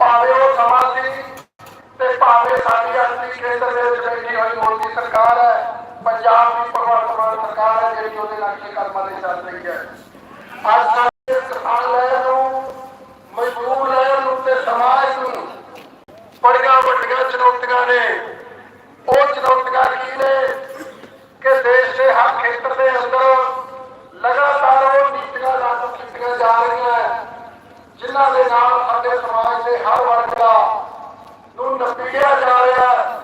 ਭਾਵੇਂ ਉਹ ਸਮਾਂ ਸੀ ਤੇ ਭਾਵੇਂ ਸਾਡੀ ਅਸਲੀ ਕੇਂਦਰ ਦੇ ਵਿੱਚ ਬੈਠੀ ਹੋਈ ਸਰਕਾਰ ਹੈ, ਪੰਜਾਬ ਦੀ ਭਗਵੰਤ ਮਾਨ ਸਰਕਾਰ ਹੈ ਜਿਹੜੀ ਉਹਦੇ ਨਕਸ਼ੇ ਕਰਮਾਂ ਦੇ ਚੱਲ ਰਹੀ ਹੈ। ਅੱਜ ਸਾਡੇ ਕਿਸਾਨ ਲਹਿਰ ਨੂੰ, ਮਜ਼ਦੂਰ ਲਹਿਰ ਨੂੰ ਤੇ ਸਮਾਜ ਨੂੰ ਬੜੀਆਂ ਵੱਡੀਆਂ ਚੁਣੌਤੀਆਂ ਨੇ। ਉਹ ਚੁਣੌਤੀਆਂ ਕੀ ਨੇ? ਕਿ ਦੇਸ਼ ਦੇ ਹਰ ਖੇਤਰ ਦੇ ਅੰਦਰ ਲਗਾਤਾਰ ਉਹ ਨੀਤੀਆਂ ਲਾਗੂ ਕੀਤੀਆਂ ਜਾ ਰਹੀਆਂ ਜਿਨ੍ਹਾਂ ਦੇ ਨਾਲ ਸਾਡੇ ਸਮਾਜ ਦੇ ਹਰ ਵਰਗ ਦਾ ਨੂੰ ਨਪੀੜਿਆ ਜਾ ਰਿਹਾ ਹੈ।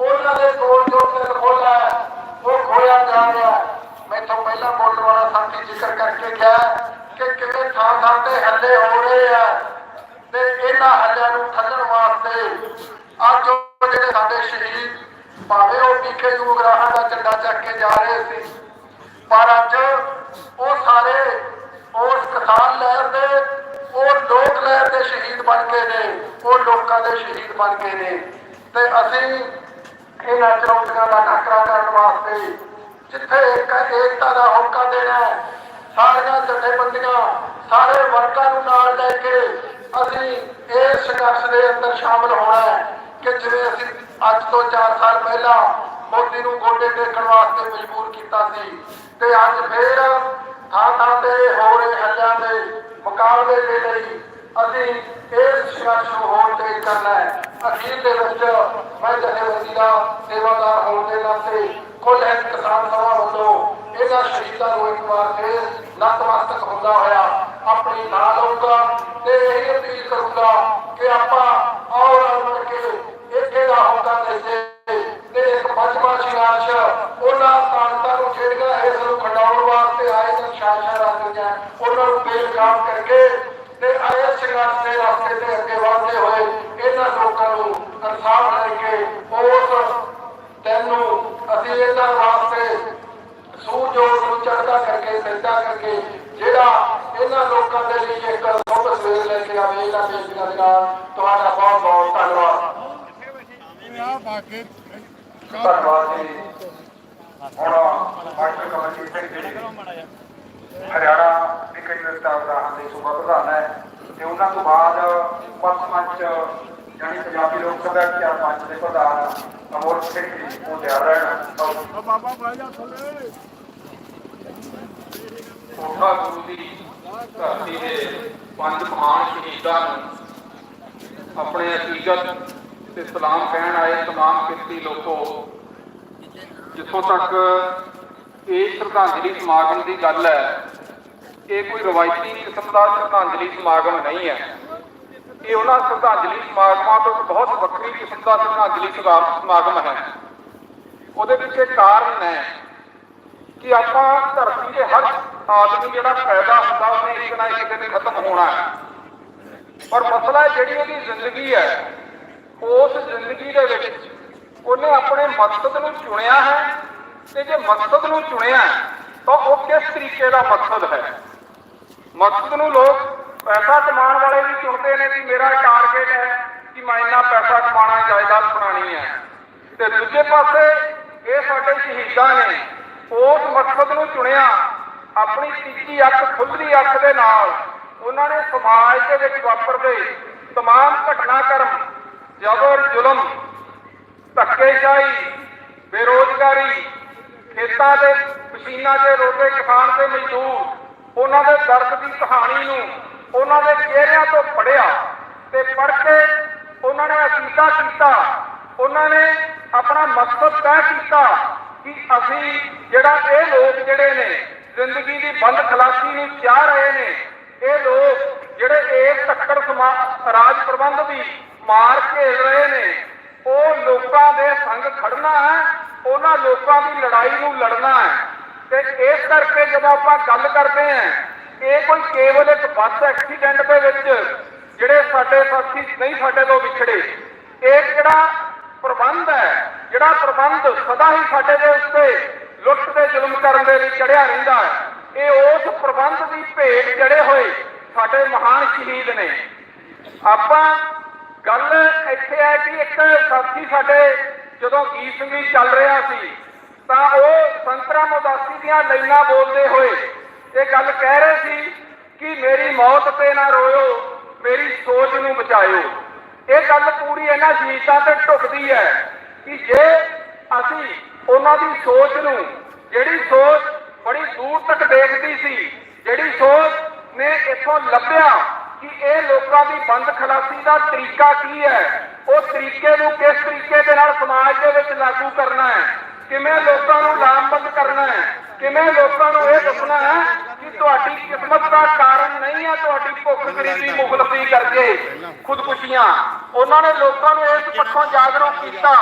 ਉਹਨਾਂ ਦੇ ਕੋਲ ਜੋ ਦਿਲ ਖੋਲਾ ਹੈ, ਉਹ ਖੋਇਆ ਜਾ ਰਿਹਾ ਹੈ। ਮੈਥੋਂ ਪਹਿਲਾਂ ਬੋਲਣ ਵਾਲਾ ਸਾਥੀ ਜ਼ਿਕਰ ਕਿ ਕਿਵੇਂ ਥਾਂ ਥਾਂ ਤੇ ਹੱਲੇ ਹੋ ਰਹੇ ਆ ਤੇ ਇਹਨਾਂ ਹੱਲਿਆਂ ਨੂੰ ਠੱਲਣ ਵਾਸਤੇ ਅੱਜ ਉਹ ਜਿਹੜੇ ਸਾਡੇ ਸ਼ਹੀਦ ਭਾਵੇਂ ਉਹ ਪੀਕੇ ਨੂੰ ਦਾ ਝੰਡਾ ਚੱਕ ਕੇ ਜਾ ਰਹੇ ਸੀ, ਪਰ ਅੱਜ ਉਹ ਸਾਰੇ ਉਸ ਕਿਸਾਨ ਲਹਿਰ ਦੇ, ਉਹ ਲੋਕ ਲਹਿਰ ਦੇ ਸ਼ਹੀਦ ਬਣ ਗਏ ਨੇ, ਉਹ ਲੋਕਾਂ ਦੇ ਸ਼ਹੀਦ ਬਣ ਗਏ ਨੇ। ਤੇ ਅਸੀਂ ਇਹਨਾਂ ਚੁਣੌਤੀਆਂ ਦਾ ਟੱਕਰਾ ਕਰਨ ਵਾਸਤੇ ਜਿੱਥੇ ਇੱਕ ਏਕਤਾ ਦਾ ਹੋਕਾ ਦੇਣਾ ਸਾਰੀਆਂ ਜਥੇਬੰਦੀਆਂ ਸਾਰੇ ਵਰਕਰਾਂ ਨੂੰ ਨਾਲ ਲੈ ਕੇ ਅਸੀਂ ਇਸ ਸੰਘਰਸ਼ ਦੇ ਅੰਦਰ ਸ਼ਾਮਲ ਹੋਣਾ ਹੈ ਕਿ ਜਿਵੇਂ ਅਸੀਂ ਅੱਜ ਤੋਂ 4 ਸਾਲ ਪਹਿਲਾਂ ਮੋਦੀ ਨੂੰ ਗੋਡੇ ਟੇਕਣ ਵਾਸਤੇ ਮਜਬੂਰ ਕੀਤਾ ਸੀ ਤੇ ਅੱਜ ਫੇਰ ਥਾਂ ਥਾਂ ਤੇ ਹੋ ਰਹੇ ਹੱਲਿਆਂ ਦੇ ਮੁਕਾਬਲੇ ਦੇ ਲਈ ਅਸੀਂ ਇਸ ਸੰਘਰਸ਼ ਨੂੰ ਹੋਰ ਤੇਜ਼ ਕਰਨਾ ਹੈ। ਅਖੀਰ ਦੇ ਵਿੱਚ ਮੈਂ ਜਥੇਬੰਦੀ ਦਾ ਸੇਵਾਦਾਰ ਹੋਣ ਦੇ ਨਾਤੇ ਕੁੱਲ ਕਿਸਾਨ ਸਭਾ ਵੱਲੋਂ ਇਹਨਾਂ ਸ਼ਹੀਦਾਂ ਨੂੰ ਇੱਕ ਵਾਰ ਫੇਰ ਨਤਮਸਤਕ ਹੁੰਦਾ ਹੋਇਆ, ਆਪਣੀ ਨਾਂ ਲਊਗਾ ਤੇ ਇਹ ਅਪੀਲ ਕਰੂੰਗਾ ਕਿ ਆਪਾਂ ਆਓ ਰਲ ਕੇ ਇੱਥੇ ਦਾ ਹੋਕਾ ਦੇਈਏ ਤੇ ਇੱਕ ਪੰਜਵਾਂ ਸ਼ਿੰਗਾਰਸ਼ ਉਹਨਾਂ ਤਾਕਤਾਂ ਨੂੰ ਜਿਹੜੀਆਂ ਇਸ ਨੂੰ ਖੰਡਾਉਣ ਵਾਸਤੇ ਆਏ ਨੇ ਸ਼ਾਸਨ ਰਾਜਿਆਂ ਉਹਨਾਂ ਨੂੰ ਬੇਲਗਾਮ ਕਰਕੇ ਤੇ ਆਏ ਸੰਘਰਸ਼ ਦੇ ਰਸਤੇ ਤੇ ਅੱਗੇ ਵਧਦੇ ਹੋਏ ਇਹਨਾਂ ਲੋਕਾਂ ਨੂੰ ਇਨਸਾਫ ਲੈ ਕੇ ਉਸ ਦਿਨ ਅਸੀਂ ਇਹਨਾਂ ਵਾਸਤੇ ਸੂਰਜੋਤ ਨੂੰ ਚੜ੍ਹਦਾ ਕਰਕੇ ਸਿੱਧਾ ਕਰਕੇ ਜਿਹੜਾ ਇਹਨਾਂ ਲੋਕਾਂ ਦੇ ਲਈ ਇੱਕ ਸੁਭ ਸਵੇਰ ਲੈ ਕੇ ਆਵੇ ਇਹਨਾਂ ਬੇਨਤੀਆਂ ਦੇ ਨਾਲ ਤੁਹਾਡਾ ਬਹੁਤ ਬਹੁਤ ਧੰਨਵਾਦ। ਧੰਨਵਾਦ ਜੀ। ਹੁਣ ਮਾਸਟਰ ਕਮੇਟੀ ਸੈਕਟਰੀ ਹਰਿਆਣਾ ਵਿਕਟ ਵਿਸਤਾਰ ਦਾ ਦੇ ਸੂਬਾ ਪ੍ਰਧਾਨ ਹੈ ਤੇ ਉਹਨਾਂ ਤੋਂ ਬਾਅਦ ਪੰਜ ਮੰਚ ਜਾਨੀ ਪੰਜਾਬੀ ਲੋਕ ਸਭਾ ਚਾਰ ਪੰਜ ਦੇ ਪ੍ਰਧਾਨ ਅਮੋਲ ਸੈਕਟਰੀ ਉਹ ਤਿਆਰ ਰਹਿਣ ਆਓ। ਬਾਬਾ ਬਾਈ ਜਾ ਥੱਲੇ ਕੋਠਾ ਗੁਰੂ ਦੀ ਧਰਤੀ ਦੇ ਪੰਜ ਮਹਾਨ ਸ਼ਹੀਦਾਂ ਨੂੰ ਆਪਣੇ ਅਕੀਦਤ ਤੇ ਸਲਾਮ ਕਹਿਣ ਆਏ तमाम ਕਿਰਤੀ ਲੋਕੋ ਜਿੱਥੋਂ ਤੱਕ ਇਹ ਸ਼ਰਧਾਂਜਲੀ ਸਮਾਗਮ ਦੀ ਗੱਲ ਹੈ ਇਹ ਕੋਈ ਰਵਾਇਤੀ ਕਿਸਮ ਦਾ ਸ਼ਰਧਾਂਜਲੀ ਸਮਾਗਮ ਨਹੀਂ ਹੈ ਇਹ ਉਹਨਾਂ ਸ਼ਰਧਾਂਜਲੀ ਸਮਾਗਮਾਂ ਤੋਂ ਬਹੁਤ ਵੱਖਰੀ ਕਿਸਮ ਦਾ ਸ਼ਰਧਾਂਜਲੀ ਸਮਾਗਮ ਹੈ। ਉਹਦੇ ਪਿੱਛੇ ਕਾਰਨ ਹੈ ਕਿ ਆਪਾਂ ਧਰਤੀ ਦੇ ਹਰ ਆਦਮੀ ਜਿਹੜਾ ਪੈਦਾ ਹੁੰਦਾ, ਉਹਨੇ ਇੱਕ ਨਾ ਇੱਕ ਦਿਨ ਖਤਮ ਹੋਣਾ ਹੈ। ਪਰ ਮਸਲਾ ਜਿਹੜੀ ਉਹਦੀ ਜ਼ਿੰਦਗੀ ਹੈ, ਉਸ ਜ਼ਿੰਦਗੀ ਦੇ ਵਿੱਚ ਉਹਨੇ ਆਪਣੇ ਮਕਸਦ ਨੂੰ ਚੁਣਿਆ ਹੈ ਤੇ ਜੇ ਮਕਸਦ ਨੂੰ ਚੁਣਿਆ ਤਾਂ ਉਹ ਕਿਸ ਤਰੀਕੇ ਦਾ ਮਕਸਦ ਹੈ? ਮਕਸਦ ਨੂੰ ਲੋਕ ਪੈਸਾ ਕਮਾਉਣ ਵਾਲੇ ਵੀ ਚੁਣਦੇ ਨੇ ਕਿ ਮੇਰਾ ਟਾਰਗੇਟ ਹੈ ਕਿ ਮੈਂ ਇੰਨਾ ਪੈਸਾ ਕਮਾਉਣਾ ਜਾਇਦਾਦ ਬਣਾਉਣੀ ਹੈ ਤੇ ਦੂਜੇ ਪਾਸੇ ਇਹ ਸਾਡੇ ਸ਼ਹੀਦਾਂ ਨੇ ਉਸ ਮਕਸਦ ਨੂੰ ਚੁਣਿਆ ਆਪਣੀ ਤੀਜੀ ਅੱਖ ਖੁੱਲ੍ਹਦੀ ਅੱਖ ਦੇ ਨਾਲ ਉਹਨਾਂ ਨੇ ਸਮਾਜ ਦੇ ਵਿੱਚ ਵਾਪਰਦੇ तमाम ਘਟਨਾਕ੍ਰਮ ਜ਼ਬਰ ਜ਼ੁਲਮ ਧੱਕੇਸ਼ਾਹੀ ਬੇਰੋਜ਼ਗਾਰੀ ਖੇਤਾਂ ਦੇ ਮਸ਼ੀਨਾਂ 'ਤੇ ਰੋਟੇ ਕਿਸਾਨ ਤੇ ਮਜ਼ਦੂਰ ਉਹਨਾਂ ਦੇ ਦਰਦ ਦੀ ਕਹਾਣੀ ਨੂੰ ਉਹਨਾਂ ਦੇ ਚਿਹਰਿਆਂ ਤੋਂ ਪੜਿਆ ਤੇ ਪੜ੍ਹ ਕੇ ਉਹਨਾਂ ਨੇ ਅਕੀਦਾ ਕੀਤਾ। ਉਹਨਾਂ ਨੇ ਆਪਣਾ ਮਕਸਦ ਤੈਅ ਕੀਤਾ ਕਿ ਅਸੀਂ ਜਿਹੜਾ ਇਹ ਲੋਕ ਜਿਹੜੇ ਨੇ, ਜ਼ਿੰਦਗੀ ਦੀ ਬੰਦ ਖਲਾਸੀ ਨੂੰ ਚਾਹ ਰਹੇ ਨੇ, ਇਹ ਲੋਕ ਜਿਹੜੇ ਇਸ ਟੱਕਰ ਸਮਾਜ ਰਾਜ ਪ੍ਰਬੰਧ ਦੀ ਮਾਰ ਘੇਰ ਰਹੇ ਨੇ, ਉਹ ਲੋਕਾਂ ਦੇ ਸੰਗ ਖੜਨਾ ਹੈ, ਉਹਨਾਂ ਲੋਕਾਂ ਦੀ ਲੜਾਈ ਨੂੰ ਲੜਨਾ ਹੈ। ਤੇ ਇਸ ਕਰਕੇ ਜਦੋਂ ਆਪਾਂ ਗੱਲ ਕਰਦੇ ਹਾਂ ਇਹ ਕੋਈ ਕੇਵਲ ਇੱਕ ਬੱਸ ਐਕਸੀਡੈਂਟ ਦੇ ਵਿੱਚ ਜਿਹੜੇ ਸਾਡੇ ਸਾਥੀ ਨਹੀਂ ਸਾਡੇ ਤੋਂ ਵਿਛੜੇ, ਇਹ ਜਿਹੜਾ ਪ੍ਰਬੰਧ ਹੈ? ਜਿਹੜਾ ਪ੍ਰਬੰਧ ਸਦਾ ਹੀ ਸਾਡੇ ਦੇ ਉੱਤੇ ਲੁੱਟ ਤੇ ਜ਼ੁਲਮ ਕਰਨ ਦੇ ਲਈ ਚੜਿਆ ਰਹਿੰਦਾ ਹੈ। ਇਹ ਉਸ ਪ੍ਰਬੰਧ ਦੀ ਭੇਟ ਚੜੇ ਹੋਏ ਸਾਡੇ ਮਹਾਨ ਸ਼ਹੀਦ ਨੇ। ਆਪਾਂ ਗੱਲ ਇੱਥੇ ਹੈ ਕਿ ਇੱਕ ਸਾਥੀ ਸਾਡੇ ਜਦੋਂ ਗੀਤ ਸੰਗੀਤ ਚੱਲ ਰਿਹਾ ਸੀ, ਤਾਂ ਉਹ ਸੰਤਰਾ ਮਦਾਸੀ ਦੀਆਂ ਲਾਈਨਾਂ ਬੋਲਦੇ ਹੋਏ ਇਹ ਗੱਲ ਕਹਿ ਰਹੇ ਸੀ ਕਿ ਮੇਰੀ ਮੌਤ ਤੇ ਨਾ ਰੋਇਓ, ਮੇਰੀ ਸੋਚ ਨੂੰ ਬਚਾਇਓ। ਇਹ ਗੱਲ ਪੂਰੀ ਇਹਨਾਂ ਸ਼ਹੀਦਾਂ ਤੇ ਢੁਕਦੀ ਹੈ ਕਿ ਜੇ ਅਸੀਂ ਉਹਨਾਂ ਦੀ ਸੋਚ ਨੂੰ, ਜਿਹੜੀ ਸੋਚ ਬੜੀ ਦੂਰ ਤੱਕ ਦੇਖਦੀ ਸੀ, ਜਿਹੜੀ ਸੋਚ ਨੇ ਇੱਥੋਂ ਲੱਭਿਆ ਕਿ ਇਹ ਲੋਕਾਂ ਦੀ ਬੰਦ ਖਲਾਸੀ ਦਾ ਤਰੀਕਾ ਕੀ ਹੈ, ਉਹ ਤਰੀਕੇ ਨੂੰ ਕਿਸ ਤਰੀਕੇ ਦੇ ਨਾਲ ਸਮਾਜ ਦੇ ਵਿੱਚ ਲਾਗੂ ਕਰਨਾ ਹੈ, ਕਿਵੇਂ ਲੋਕਾਂ ਨੂੰ ਲਾਮਬੰਦ ਕਰਨਾ ਹੈ ਕਿਵੇਂ ਲੋਕਾਂ ਨੂੰ ਇਹ ਦੱਸਣਾ ਹੈ ਕਿ ਤੁਹਾਡੀ ਕਿਸਮਤ ਦਾ ਕਾਰਨ ਨਹੀਂ ਹੈ, ਤੁਹਾਡੀ ਭੁੱਖ ਗਰੀਬੀ ਮੁਖਲਫੀ ਕਰਕੇ ਖੁਦਕੁਸ਼ੀਆਂ। ਉਹਨਾਂ ਨੇ ਲੋਕਾਂ ਨੂੰ ਇਸ ਪੱਖੋਂ ਜਾਗਰੂਕ ਕੀਤਾ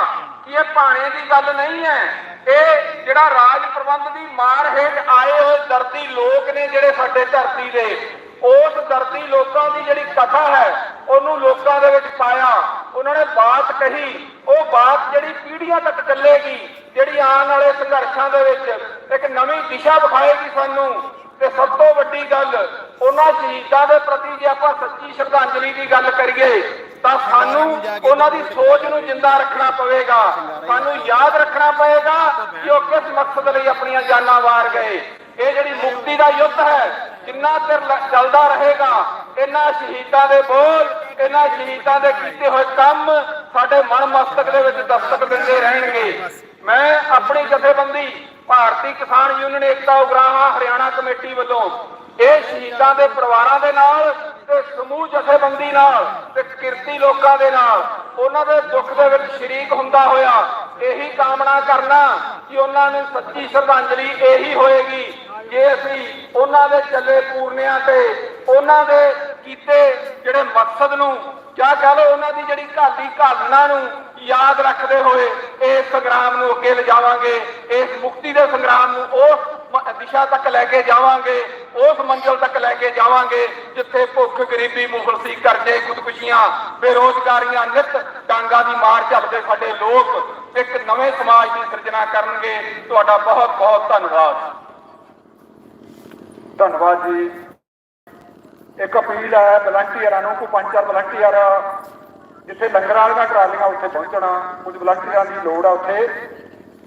ਕਿ ਇਹ ਭਾਣੇ ਦੀ ਗੱਲ ਨਹੀਂ ਹੈ। ਇਹ ਜਿਹੜਾ ਰਾਜ ਪ੍ਰਬੰਧ ਦੀ ਮਾਰ ਹੇਠ ਆਏ ਹੋਏ ਦਰਦੀ ਲੋਕ ਨੇ ਜਿਹੜੇ ਸਾਡੇ ਧਰਤੀ ਦੇ, ਉਸ ਦਰਦੀ ਲੋਕਾਂ ਦੀ ਜਿਹੜੀ ਕਥਾ ਹੈ, ਉਹਨੂੰ ਲੋਕਾਂ ਦੇ ਵਿੱਚ ਪਾਇਆ। ਉਹਨਾਂ ਨੇ ਬਾਤ ਕਹੀ। ਉਹ ਬਾਤ ਜਿਹੜੀ ਪੀੜ੍ਹੀਆਂ ਤੱਕ ਚੱਲੇਗੀ। ਜਿਹੜੀ ਆਉਣ ਵਾਲੇ ਸੰਘਰਸ਼ਾਂ ਦੇ ਵਿੱਚ ਇੱਕ ਨਵੀਂ ਦਿਸ਼ਾ ਵਿਖਾਏਗੀ ਸਾਨੂੰ, ਤੇ ਸਭ ਤੋਂ ਵੱਡੀ ਗੱਲ, ਉਹਨਾਂ ਸ਼ਹੀਦਾਂ ਦੇ ਪ੍ਰਤੀ ਜੇ ਆਪਾਂ ਸੱਚੀ ਸ਼ਰਧਾਂਜਲੀ ਦੀ ਗੱਲ ਕਰੀਏ, ਤਾਂ ਸਾਨੂੰ ਉਹਨਾਂ ਦੀ ਸੋਚ ਨੂੰ ਜਿੰਦਾ ਰੱਖਣਾ ਪਵੇਗਾ। ਸਾਨੂੰ ਯਾਦ ਰੱਖਣਾ ਪਏਗਾ ਕਿ ਉਹ ਕਿਸ ਮਕਸਦ ਲਈ ਆਪਣੀਆਂ ਜਾਨਾਂ ਵਾਰ ਗਏ। ਇਹ ਜਿਹੜੀ ਮੁਕਤੀ ਦਾ ਯੁੱਧ ਹੈ, ਜਿੰਨਾ ਚਿਰ ਚੱਲਦਾ ਰਹੇਗਾ, ਇਹਨਾਂ ਸ਼ਹੀਦਾਂ ਦੇ ਬੋਲ ਇਹਨਾਂ ਸ਼ਹੀਦਾਂ ਦੇ ਕੀਤੇ ਹੋਏ ਕੰਮ ਸਾਡੇ ਮਨ ਮਸਤਕ ਦੇ ਵਿੱਚ ਦਸਤਕ ਦਿੰਦੇ ਰਹਿਣਗੇ। ਮੈਂ ਆਪਣੀ ਜਥੇਬੰਦੀ, ਭਾਰਤੀ ਕਿਸਾਨ ਯੂਨੀਅਨ ਏਕਤਾ ਉਗਰਾਹਾਂ, ਹਰਿਆਣਾ ਕਮੇਟੀ ਵੱਲੋਂ ਇਹ ਸ਼ਹੀਦਾਂ ਦੇ ਪਰਿਵਾਰਾਂ ਦੇ ਨਾਲ ਤੇ ਸਮੂਹ ਜਥੇਬੰਦੀ ਨਾਲ ਤੇ ਕਿਰਤੀ ਲੋਕਾਂ ਦੇ ਨਾਲ ਉਹਨਾਂ ਦੇ ਦੁੱਖ ਦੇ ਵਿੱਚ ਸ਼ਰੀਕ ਹੁੰਦਾ ਹੋਇਆ ਇਹੀ ਕਾਮਨਾ ਕਰਨਾ ਕਿ ਉਹਨਾਂ ਨੂੰ ਸੱਚੀ ਸ਼ਰਧਾਂਜਲੀ ਇਹੀ ਹੋਏਗੀ ਜੇ ਅਸੀਂ ਉਹਨਾਂ ਦੇ ਚੱਲੇ ਪੂਰਨਿਆਂ ਤੇ, ਉਹਨਾਂ ਦੇ ਕੀਤੇ, ਜਿਹੜੇ ਮਕਸਦ ਨੂੰ ਜਾਂ ਕਹ ਲਓ ਉਹਨਾਂ ਦੀ ਜਿਹੜੀ ਘਾਲੀ ਘਾਲਣਾ ਨੂੰ ਯਾਦ ਰੱਖਦੇ ਹੋਏ ਇਸ ਸੰਗਰਾਮ ਨੂੰ ਅੱਗੇ ਲਿਜਾਵਾਂਗੇ, ਇਸ ਮੁਕਤੀ ਦੇ ਸੰਗਰਾਮ ਨੂੰ ਉਸ ਦਿਸ਼ਾ ਤੱਕ ਲੈ ਕੇ ਜਾਵਾਂਗੇ, ਉਸ ਮੰਜ਼ਿਲ ਤੱਕ ਲੈ ਕੇ ਜਾਵਾਂਗੇ, ਜਿੱਥੇ ਭੁੱਖ ਗਰੀਬੀ ਮੁਫਲਸੀ ਕਰਜ਼ੇ ਖੁਦਕੁਸ਼ੀਆਂ, ਬੇਰੋਜ਼ਗਾਰੀਆਂ, ਨਿਤ ਡਾਂਗਾ ਦੀ ਮਾਰ ਝੱਲਦੇ ਸਾਡੇ ਲੋਕ ਇੱਕ ਨਵੇਂ ਸਮਾਜ ਦੀ ਸਿਰਜਣਾ ਕਰਨਗੇ। ਤੁਹਾਡਾ ਬਹੁਤ ਬਹੁਤ ਧੰਨਵਾਦ। ਧੰਨਵਾਦ ਜੀ। ਇੱਕ ਅਪੀਲ ਹੈ ਵਲੰਟੀਅਰਾਂ ਨੂੰ ਕੋ ਪੰਜ ਚਾਰ ਵਲੰਟੀਅਰ ਜਿੱਥੇ ਲੰਗਰ ਵਾਲੀਆਂ ਟਰਾਲੀਆਂ ਉੱਥੇ ਪਹੁੰਚਣਾ, ਕੁਝ ਵਲੰਟੀਅਰਾਂ ਦੀ ਲੋੜ ਆ ਉੱਥੇ।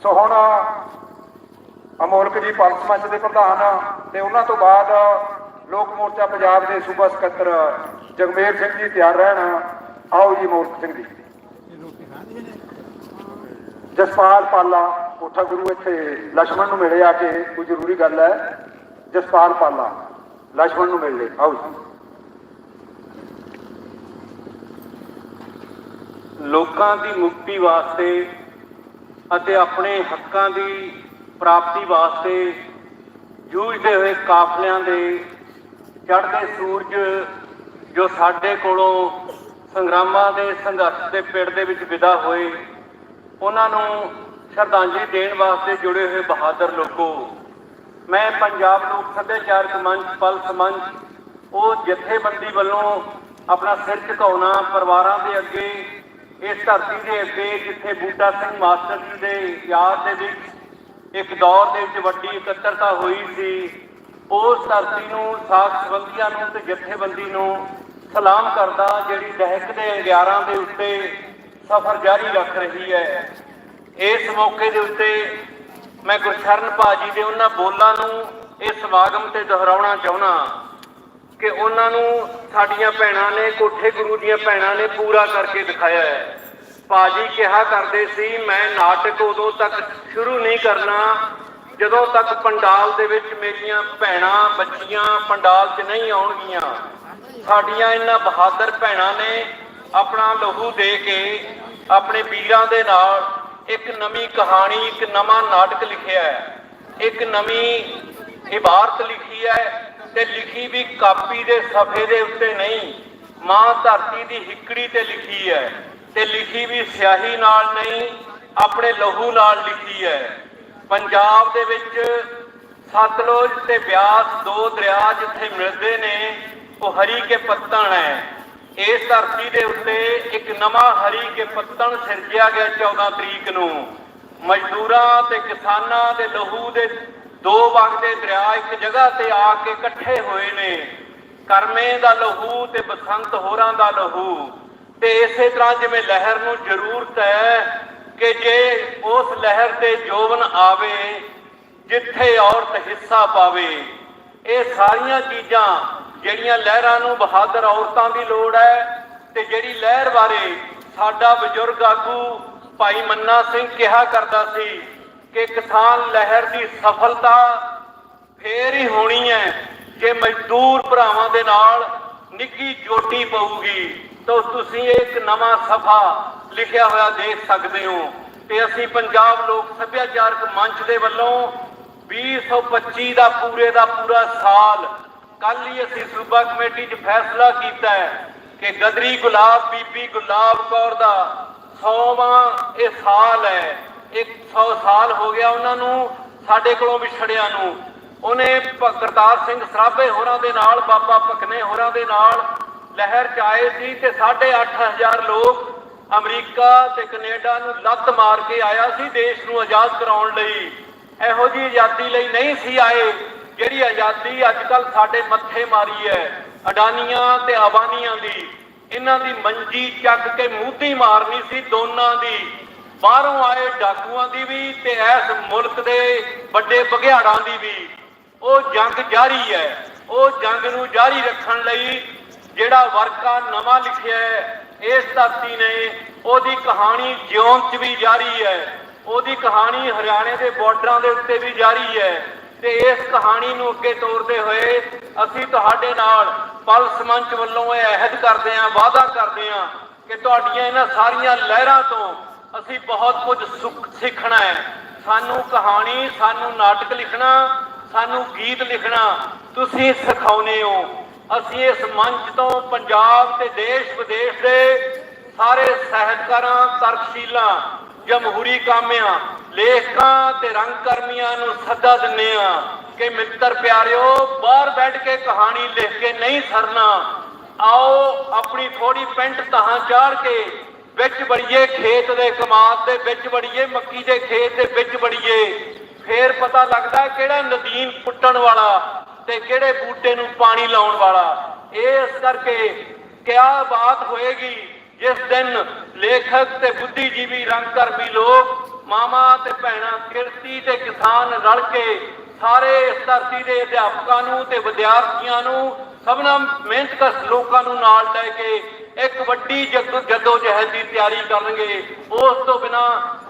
ਸੋ ਹੁਣ ਅਮੋਲਕ ਜੀ ਪੰਚ ਮੰਚ ਦੇ ਪ੍ਰਧਾਨ ਤੇ ਉਹਨਾਂ ਤੋਂ ਬਾਅਦ ਲੋਕ ਮੋਰਚਾ ਪੰਜਾਬ ਦੇ ਸੂਬਾ ਸਕੱਤਰ ਜਗਮੇਰ ਸਿੰਘ ਜੀ ਤਿਆਰ ਰਹਿਣ ਆਓ ਜੀ ਮੋਰਚ ਸਿੰਘ ਜੀ। ਜਸਪਾਲ ਪਾਲਾ, ਕੋਠਾ ਗੁਰੂ ਇੱਥੇ ਲక్ష్మణ ਨੂੰ ਮਿਲੇ ਆ ਕੇ, ਕੋਈ ਜ਼ਰੂਰੀ ਗੱਲ ਹੈ। ਜਸਪਾਲ ਪਾਲਾ। ਲక్ష్మణ ਨੂੰ ਮਿਲ ਆਓ ਜੀ ਲੋਕਾਂ ਦੀ ਮੁਕਤੀ ਵਾਸਤੇ ਅਤੇ ਆਪਣੇ ਹੱਕਾਂ ਦੀ ਪ੍ਰਾਪਤੀ ਵਾਸਤੇ ਜੂਝਦੇ ਹੋਏ ਕਾਫਲਿਆਂ ਦੇ ਚੜ੍ਹਦੇ ਸੂਰਜ ਜੋ ਸਾਡੇ ਕੋਲੋਂ ਸੰਗਰਾਮਾਂ ਦੇ ਸੰਘਰਸ਼ ਦੇ ਪੇੜ ਦੇ ਵਿੱਚ ਵਿਦਾ ਹੋਏ ਉਹਨਾਂ ਨੂੰ ਸ਼ਰਧਾਂਜਲੀ ਦੇਣ ਵਾਸਤੇ ਜੁੜੇ ਹੋਏ ਬਹਾਦਰ ਲੋਕੋ ਮੈਂ ਪੰਜਾਬ ਲੋਕ ਸੱਭਿਆਚਾਰਕ ਮੰਚ, ਪਲਸ ਮੰਚ, ਉਹ ਜਥੇਬੰਦੀ ਵੱਲੋਂ ਆਪਣਾ ਸਿਰ ਝੁਕਾਉਣਾ ਪਰਿਵਾਰਾਂ ਦੇ ਅੱਗੇ, ਇਸ ਧਰਤੀ ਦੇ ਅੱਗੇ, ਜਿੱਥੇ ਬੂਟਾ ਸਿੰਘ ਮਾਸਟਰ ਜੀ ਦੇ ਯਾਦ ਦੇ ਵਿੱਚ ਇੱਕ ਦੌਰ ਦੇ ਵਿੱਚ ਵੱਡੀ ਇਕੱਤਰਤਾ ਹੋਈ ਸੀ, ਉਸ ਧਰਤੀ ਨੂੰ, ਸਾਖ ਸੰਬੰਧੀਆਂ ਨੂੰ ਤੇ ਜਥੇਬੰਦੀ ਨੂੰ ਸਲਾਮ ਕਰਦਾ, ਜਿਹੜੀ ਦਹਿਕ ਦੇ ਅੰਗਿਆਰਾਂ ਦੇ ਉੱਤੇ ਸਫ਼ਰ ਜਾਰੀ ਰੱਖ ਰਹੀ ਹੈ। ਇਸ ਮੌਕੇ ਦੇ ਉੱਤੇ ਮੈਂ ਗੁਰਸ਼ਰਨ ਭਾਜੀ ਦੇ ਉਹਨਾਂ ਬੋਲਾਂ ਨੂੰ ਇਹ ਸਮਾਗਮ ਤੇ ਦੁਹਰਾਉਣਾ ਚਾਹੁੰਦਾ ਕਿ ਉਹਨਾਂ ਨੂੰ ਸਾਡੀਆਂ ਭੈਣਾਂ ਨੇ, ਕੋਠੇ ਗੁਰੂ ਦੀਆਂ ਭੈਣਾਂ ਨੇ ਪੂਰਾ ਕਰਕੇ ਦਿਖਾਇਆ ਹੈ। ਭਾਜੀ ਕਿਹਾ ਕਰਦੇ ਸੀ, ਮੈਂ ਨਾਟਕ ਉਦੋਂ ਤੱਕ ਸ਼ੁਰੂ ਨਹੀਂ ਕਰਨਾ, ਜਦੋਂ ਤੱਕ ਪੰਡਾਲ ਦੇ ਵਿੱਚ ਮੇਰੀਆਂ ਭੈਣਾਂ, ਬੱਚੀਆਂ ਪੰਡਾਲ 'ਚ ਨਹੀਂ ਆਉਣਗੀਆਂ। ਸਾਡੀਆਂ ਇਹਨਾਂ ਬਹਾਦਰ ਭੈਣਾਂ ਨੇ ਆਪਣਾ ਲਹੂ ਦੇ ਕੇ ਆਪਣੇ ਵੀਰਾਂ ਦੇ ਨਾਲ ਇੱਕ ਨਵੀਂ ਕਹਾਣੀ, ਇੱਕ ਨਵਾਂ ਨਾਟਕ ਲਿਖਿਆ ਹੈ। ਇੱਕ ਨਵੀਂ ਇਬਾਰਤ ਲਿਖੀ ਹੈ ਤੇ ਲਿਖੀ ਵੀ ਕਾਪੀ ਦੇ ਸਫੇ ਦੇ ਉੱਤੇ ਨਹੀਂ, ਮਾਂ ਧਰਤੀ ਦੀ ਹਿੱਕੜੀ ਤੇ ਲਿਖੀ ਹੈ ਤੇ ਲਿਖੀ ਵੀ ਸਿਆਹੀ ਨਾਲ ਨਹੀਂ, ਆਪਣੇ ਲਹੂ ਨਾਲ ਲਿਖੀ ਹੈ। ਪੰਜਾਬ ਦੇ ਵਿੱਚ ਸਤਲੁਜ ਤੇ ਬਿਆਸ ਦੋ ਦਰਿਆ ਜਿੱਥੇ ਮਿਲਦੇ ਨੇ, ਉਹ ਹਰੀ ਕੇ ਪੱਤਣ ਹੈ। ਇਸ ਧਰਤੀ ਦੇ ਉੱਤੇ ਇੱਕ ਨਵਾਂ ਹਰੀ ਕੇ ਪੱਤਣ ਸਿਰਜਿਆ ਗਿਆ 14 ਤਰੀਕ ਨੂੰ। ਮਜ਼ਦੂਰਾਂ ਤੇ ਕਿਸਾਨਾਂ ਦੇ ਲਹੂ ਦੇ ਦੋ ਵਗਦੇ ਦਰਿਆ ਇੱਕ ਜਗ੍ਹਾ ਤੇ ਆ ਕੇ ਇਕੱਠੇ ਹੋਏ ਨੇ। ਕਰਮੇ ਦਾ ਲਹੂ ਤੇ ਬਸੰਤ ਹੋਰਾਂ ਦਾ ਲਹੂ। ਤੇ ਇਸੇ ਤਰ੍ਹਾਂ ਜਿਵੇਂ ਲਹਿਰ ਨੂੰ ਜ਼ਰੂਰਤ ਹੈ ਕਿ ਜੇ ਉਸ ਲਹਿਰ ਤੇ ਜੋਵਨ ਆਵੇ, ਜਿੱਥੇ ਔਰਤ ਹਿੱਸਾ ਪਾਵੇ। ਇਹ ਸਾਰੀਆਂ ਚੀਜ਼ਾਂ ਜਿਹੜੀਆਂ ਲਹਿਰਾਂ ਨੂੰ ਬਹਾਦਰ ਔਰਤਾਂ ਦੀ ਲੋੜ ਹੈ ਤੇ ਜਿਹੜੀ ਲਹਿਰ ਬਾਰੇ ਸਾਡਾ ਬਜ਼ੁਰਗ ਆਗੂ ਭਾਈ ਮੰਨਾ ਸਿੰਘ ਕਿਹਾ ਕਰਦਾ ਸੀ ਕਿ ਕਿਸਾਨ ਲਹਿਰ ਦੀ ਸਫਲਤਾ ਫੇਰ ਹੀ ਹੋਣੀ ਹੈ ਜੇ ਮਜ਼ਦੂਰ ਭਰਾਵਾਂ ਦੇ ਨਾਲ ਨਿੱਗੀ ਜੋਟੀ ਪਊਗੀ। ਤਾਂ ਤੁਸੀਂ ਇੱਕ ਨਵਾਂ ਸਫਾ ਲਿਖਿਆ ਹੋਇਆ ਦੇਖ ਸਕਦੇ ਹੋ ਤੇ ਅਸੀਂ ਪੰਜਾਬ ਲੋਕ ਸੱਭਿਆਚਾਰਕ ਮੰਚ ਦੇ ਵੱਲੋਂ 2025 ਦਾ ਪੂਰੇ ਦਾ ਪੂਰਾ ਸਾਲ ਕੱਲ ਹੀ ਅਸੀਂ ਸੂਬਾ ਕਮੇਟੀ 'ਚ ਫੈਸਲਾ ਕੀਤਾ ਹੈ ਕਿ ਗਦਰੀ ਗੁਲਾਬ, ਬੀਬੀ ਗੁਲਾਬ ਕੌਰ ਦਾ 100ਵਾਂ ਇਹ ਸਾਲ ਹੈ। 100 ਸਾਲ ਹੋ ਗਿਆ ਉਹਨਾਂ ਨੂੰ, ਸਾਡੇ ਕੋਲੋਂ ਵਿਛੜਿਆਂ ਨੂੰ। ਉਹਨੇ ਕਰਤਾਰ ਸਿੰਘ ਸਰਾਭੇ ਹੋਰਾਂ ਦੇ ਨਾਲ, ਬਾਬਾ ਭਕਨੇ ਹੋਰਾਂ ਦੇ ਨਾਲ ਲਹਿਰ ਚ ਆਏ ਸੀ ਤੇ 8.5000 ਲੋਕ ਅਮਰੀਕਾ ਤੇ ਕੈਨੇਡਾ ਨੂੰ ਲੱਤ ਮਾਰ ਕੇ ਆਇਆ ਸੀ ਦੇਸ਼ ਨੂੰ ਆਜ਼ਾਦ ਕਰਾਉਣ ਲਈ। ਇਹੋ ਜੀ ਆਜ਼ਾਦੀ ਲਈ ਨਹੀਂ ਸੀ ਆਏ। ਜਿਹੜੀ ਆਜ਼ਾਦੀ ਅੱਜ ਕੱਲ ਸਾਡੇ ਮੱਥੇ ਮਾਰੀ ਹੈ, ਅਡਾਨੀਆਂ ਤੇ ਆਬਾਨੀਆਂ ਦੀ, ਇਹਨਾਂ ਦੀ ਮੰਜੀ ਚੱਕ ਕੇ ਮੂਧੀ ਮਾਰਨੀ ਸੀ ਦੋਨਾਂ ਦੀ। ਬਾਹਰੋਂ ਆਏ ਡਾਕੂਆਂ ਦੀ ਵੀ ਤੇ ਇਸ ਮੁਲਕ ਦੇ ਵੱਡੇ ਬਘਿਆੜਾਂ ਦੀ ਵੀ। ਉਹ ਜੰਗ ਜਾਰੀ ਹੈ, ਉਹ ਜੰਗ ਨੂੰ ਜਾਰੀ ਰੱਖਣ ਲਈ ਜਿਹੜਾ ਵਰਕਾ ਨਵਾਂ ਲਿਖਿਆ ਹੈ, ਇਸ ਧਰਤੀ ਨੇ ਉਹਦੀ ਕਹਾਣੀ ਜਿਉਂ ਚ ਵੀ ਜਾਰੀ ਹੈ, ਉਹਦੀ ਕਹਾਣੀ ਹਰਿਆਣੇ ਦੇ ਬਾਰਡਰਾਂ ਦੇ ਉੱਤੇ ਵੀ ਜਾਰੀ ਹੈ। ਤੇ ਇਸ ਕਹਾਣੀ ਨੂੰ ਅੱਗੇ ਤੋਰਦੇ ਹੋਏ ਅਸੀਂ ਤੁਹਾਡੇ ਨਾਲ ਪਲਸ ਮੰਚ ਵੱਲੋਂ ਇਹ ਅਹਿਦ ਕਰਦੇ ਹਾਂ, ਵਾਅਦਾ ਕਰਦੇ ਹਾਂ ਕਿ ਤੁਹਾਡੀਆਂ ਇਹਨਾਂ ਸਾਰੀਆਂ ਲਹਿਰਾਂ ਤੋਂ ਅਸੀਂ ਬਹੁਤ ਕੁਝ ਸੁੱਖ ਸਿੱਖਣਾ ਹੈ। ਸਾਨੂੰ ਕਹਾਣੀ, ਸਾਨੂੰ ਨਾਟਕ ਲਿਖਣਾ, ਸਾਨੂੰ ਗੀਤ ਲਿਖਣਾ ਤੁਸੀਂ ਸਿਖਾਉਨੇ ਹੋ। ਅਸੀਂ ਇਸ ਮੰਚ ਤੋਂ ਪੰਜਾਬ ਤੇ ਦੇਸ਼ ਵਿਦੇਸ਼ ਦੇ ਸਾਰੇ ਸਾਹਿਤਕਾਰਾਂ, ਤਰਕਸ਼ੀਲਾਂ, ਜਮਹੂਰੀ ਕਾਮਿਆਂ ਲੇਖਕਾਂ ਤੇ ਰੰਗਕਰਮੀਆਂ ਨੂੰ ਸੱਦਾ ਦਿੰਨੇ ਆ ਕਿ ਮਿੱਤਰ ਪਿਆਰਿਓ, ਬਾਹਰ ਬੈਠ ਕੇ ਕਹਾਣੀ ਲਿਖ ਕੇ ਨਹੀਂ ਸਰਨਾ। ਆਓ ਆਪਣੀ ਥੋੜੀ ਪੈਂਟ ਤਹਾਂ ਚਾੜ ਕੇ ਵਿੱਚ ਵੜੀਏ ਖੇਤ ਦੇ ਕਮਾਦ ਦੇ, ਵਿੱਚ ਵੜੀਏ ਮੱਕੀ ਦੇ ਖੇਤ ਦੇ, ਵਿੱਚ ਵੜੀਏ। ਫੇਰ ਪਤਾ ਲੱਗਦਾ ਕਿਹੜਾ ਨਦੀਨ ਪੁੱਟਣ ਵਾਲਾ ਤੇ ਕਿਹੜੇ ਬੂਟੇ ਨੂੰ ਪਾਣੀ ਲਾਉਣ ਵਾਲਾ। ਇਸ ਕਰਕੇ ਕਿਆ ਬਾਤ ਹੋਏਗੀ, ਜਿਸ ਦਿਨ ਲੇਖਕ ਤੇ ਬੁੱਧੀਜੀਵੀ ਰੰਗਕਰਮੀ ਲੋਕ ਮਾਮਾ ਤੇ ਭੈਣਾਂ ਕਿਰਤੀ ਤੇ ਕਿਸਾਨ ਰਲ ਕੇ ਸਾਰੇ ਇਸ ਧਰਤੀ ਦੇ ਅਧਿਆਪਕਾਂ ਨੂੰ ਤੇ ਵਿਦਿਆਰਥੀਆਂ ਨੂੰ ਸਭਨਾਂ ਮਿਹਨਤਕਸ਼ ਲੋਕਾਂ ਨੂੰ ਨਾਲ ਲੈ ਕੇ ਇੱਕ ਵੱਡੀ ਜੱਦੋ ਜਹਿਦ ਦੀ ਤਿਆਰੀ ਕਰਨਗੇ। ਉਸ ਤੋਂ ਬਿਨਾ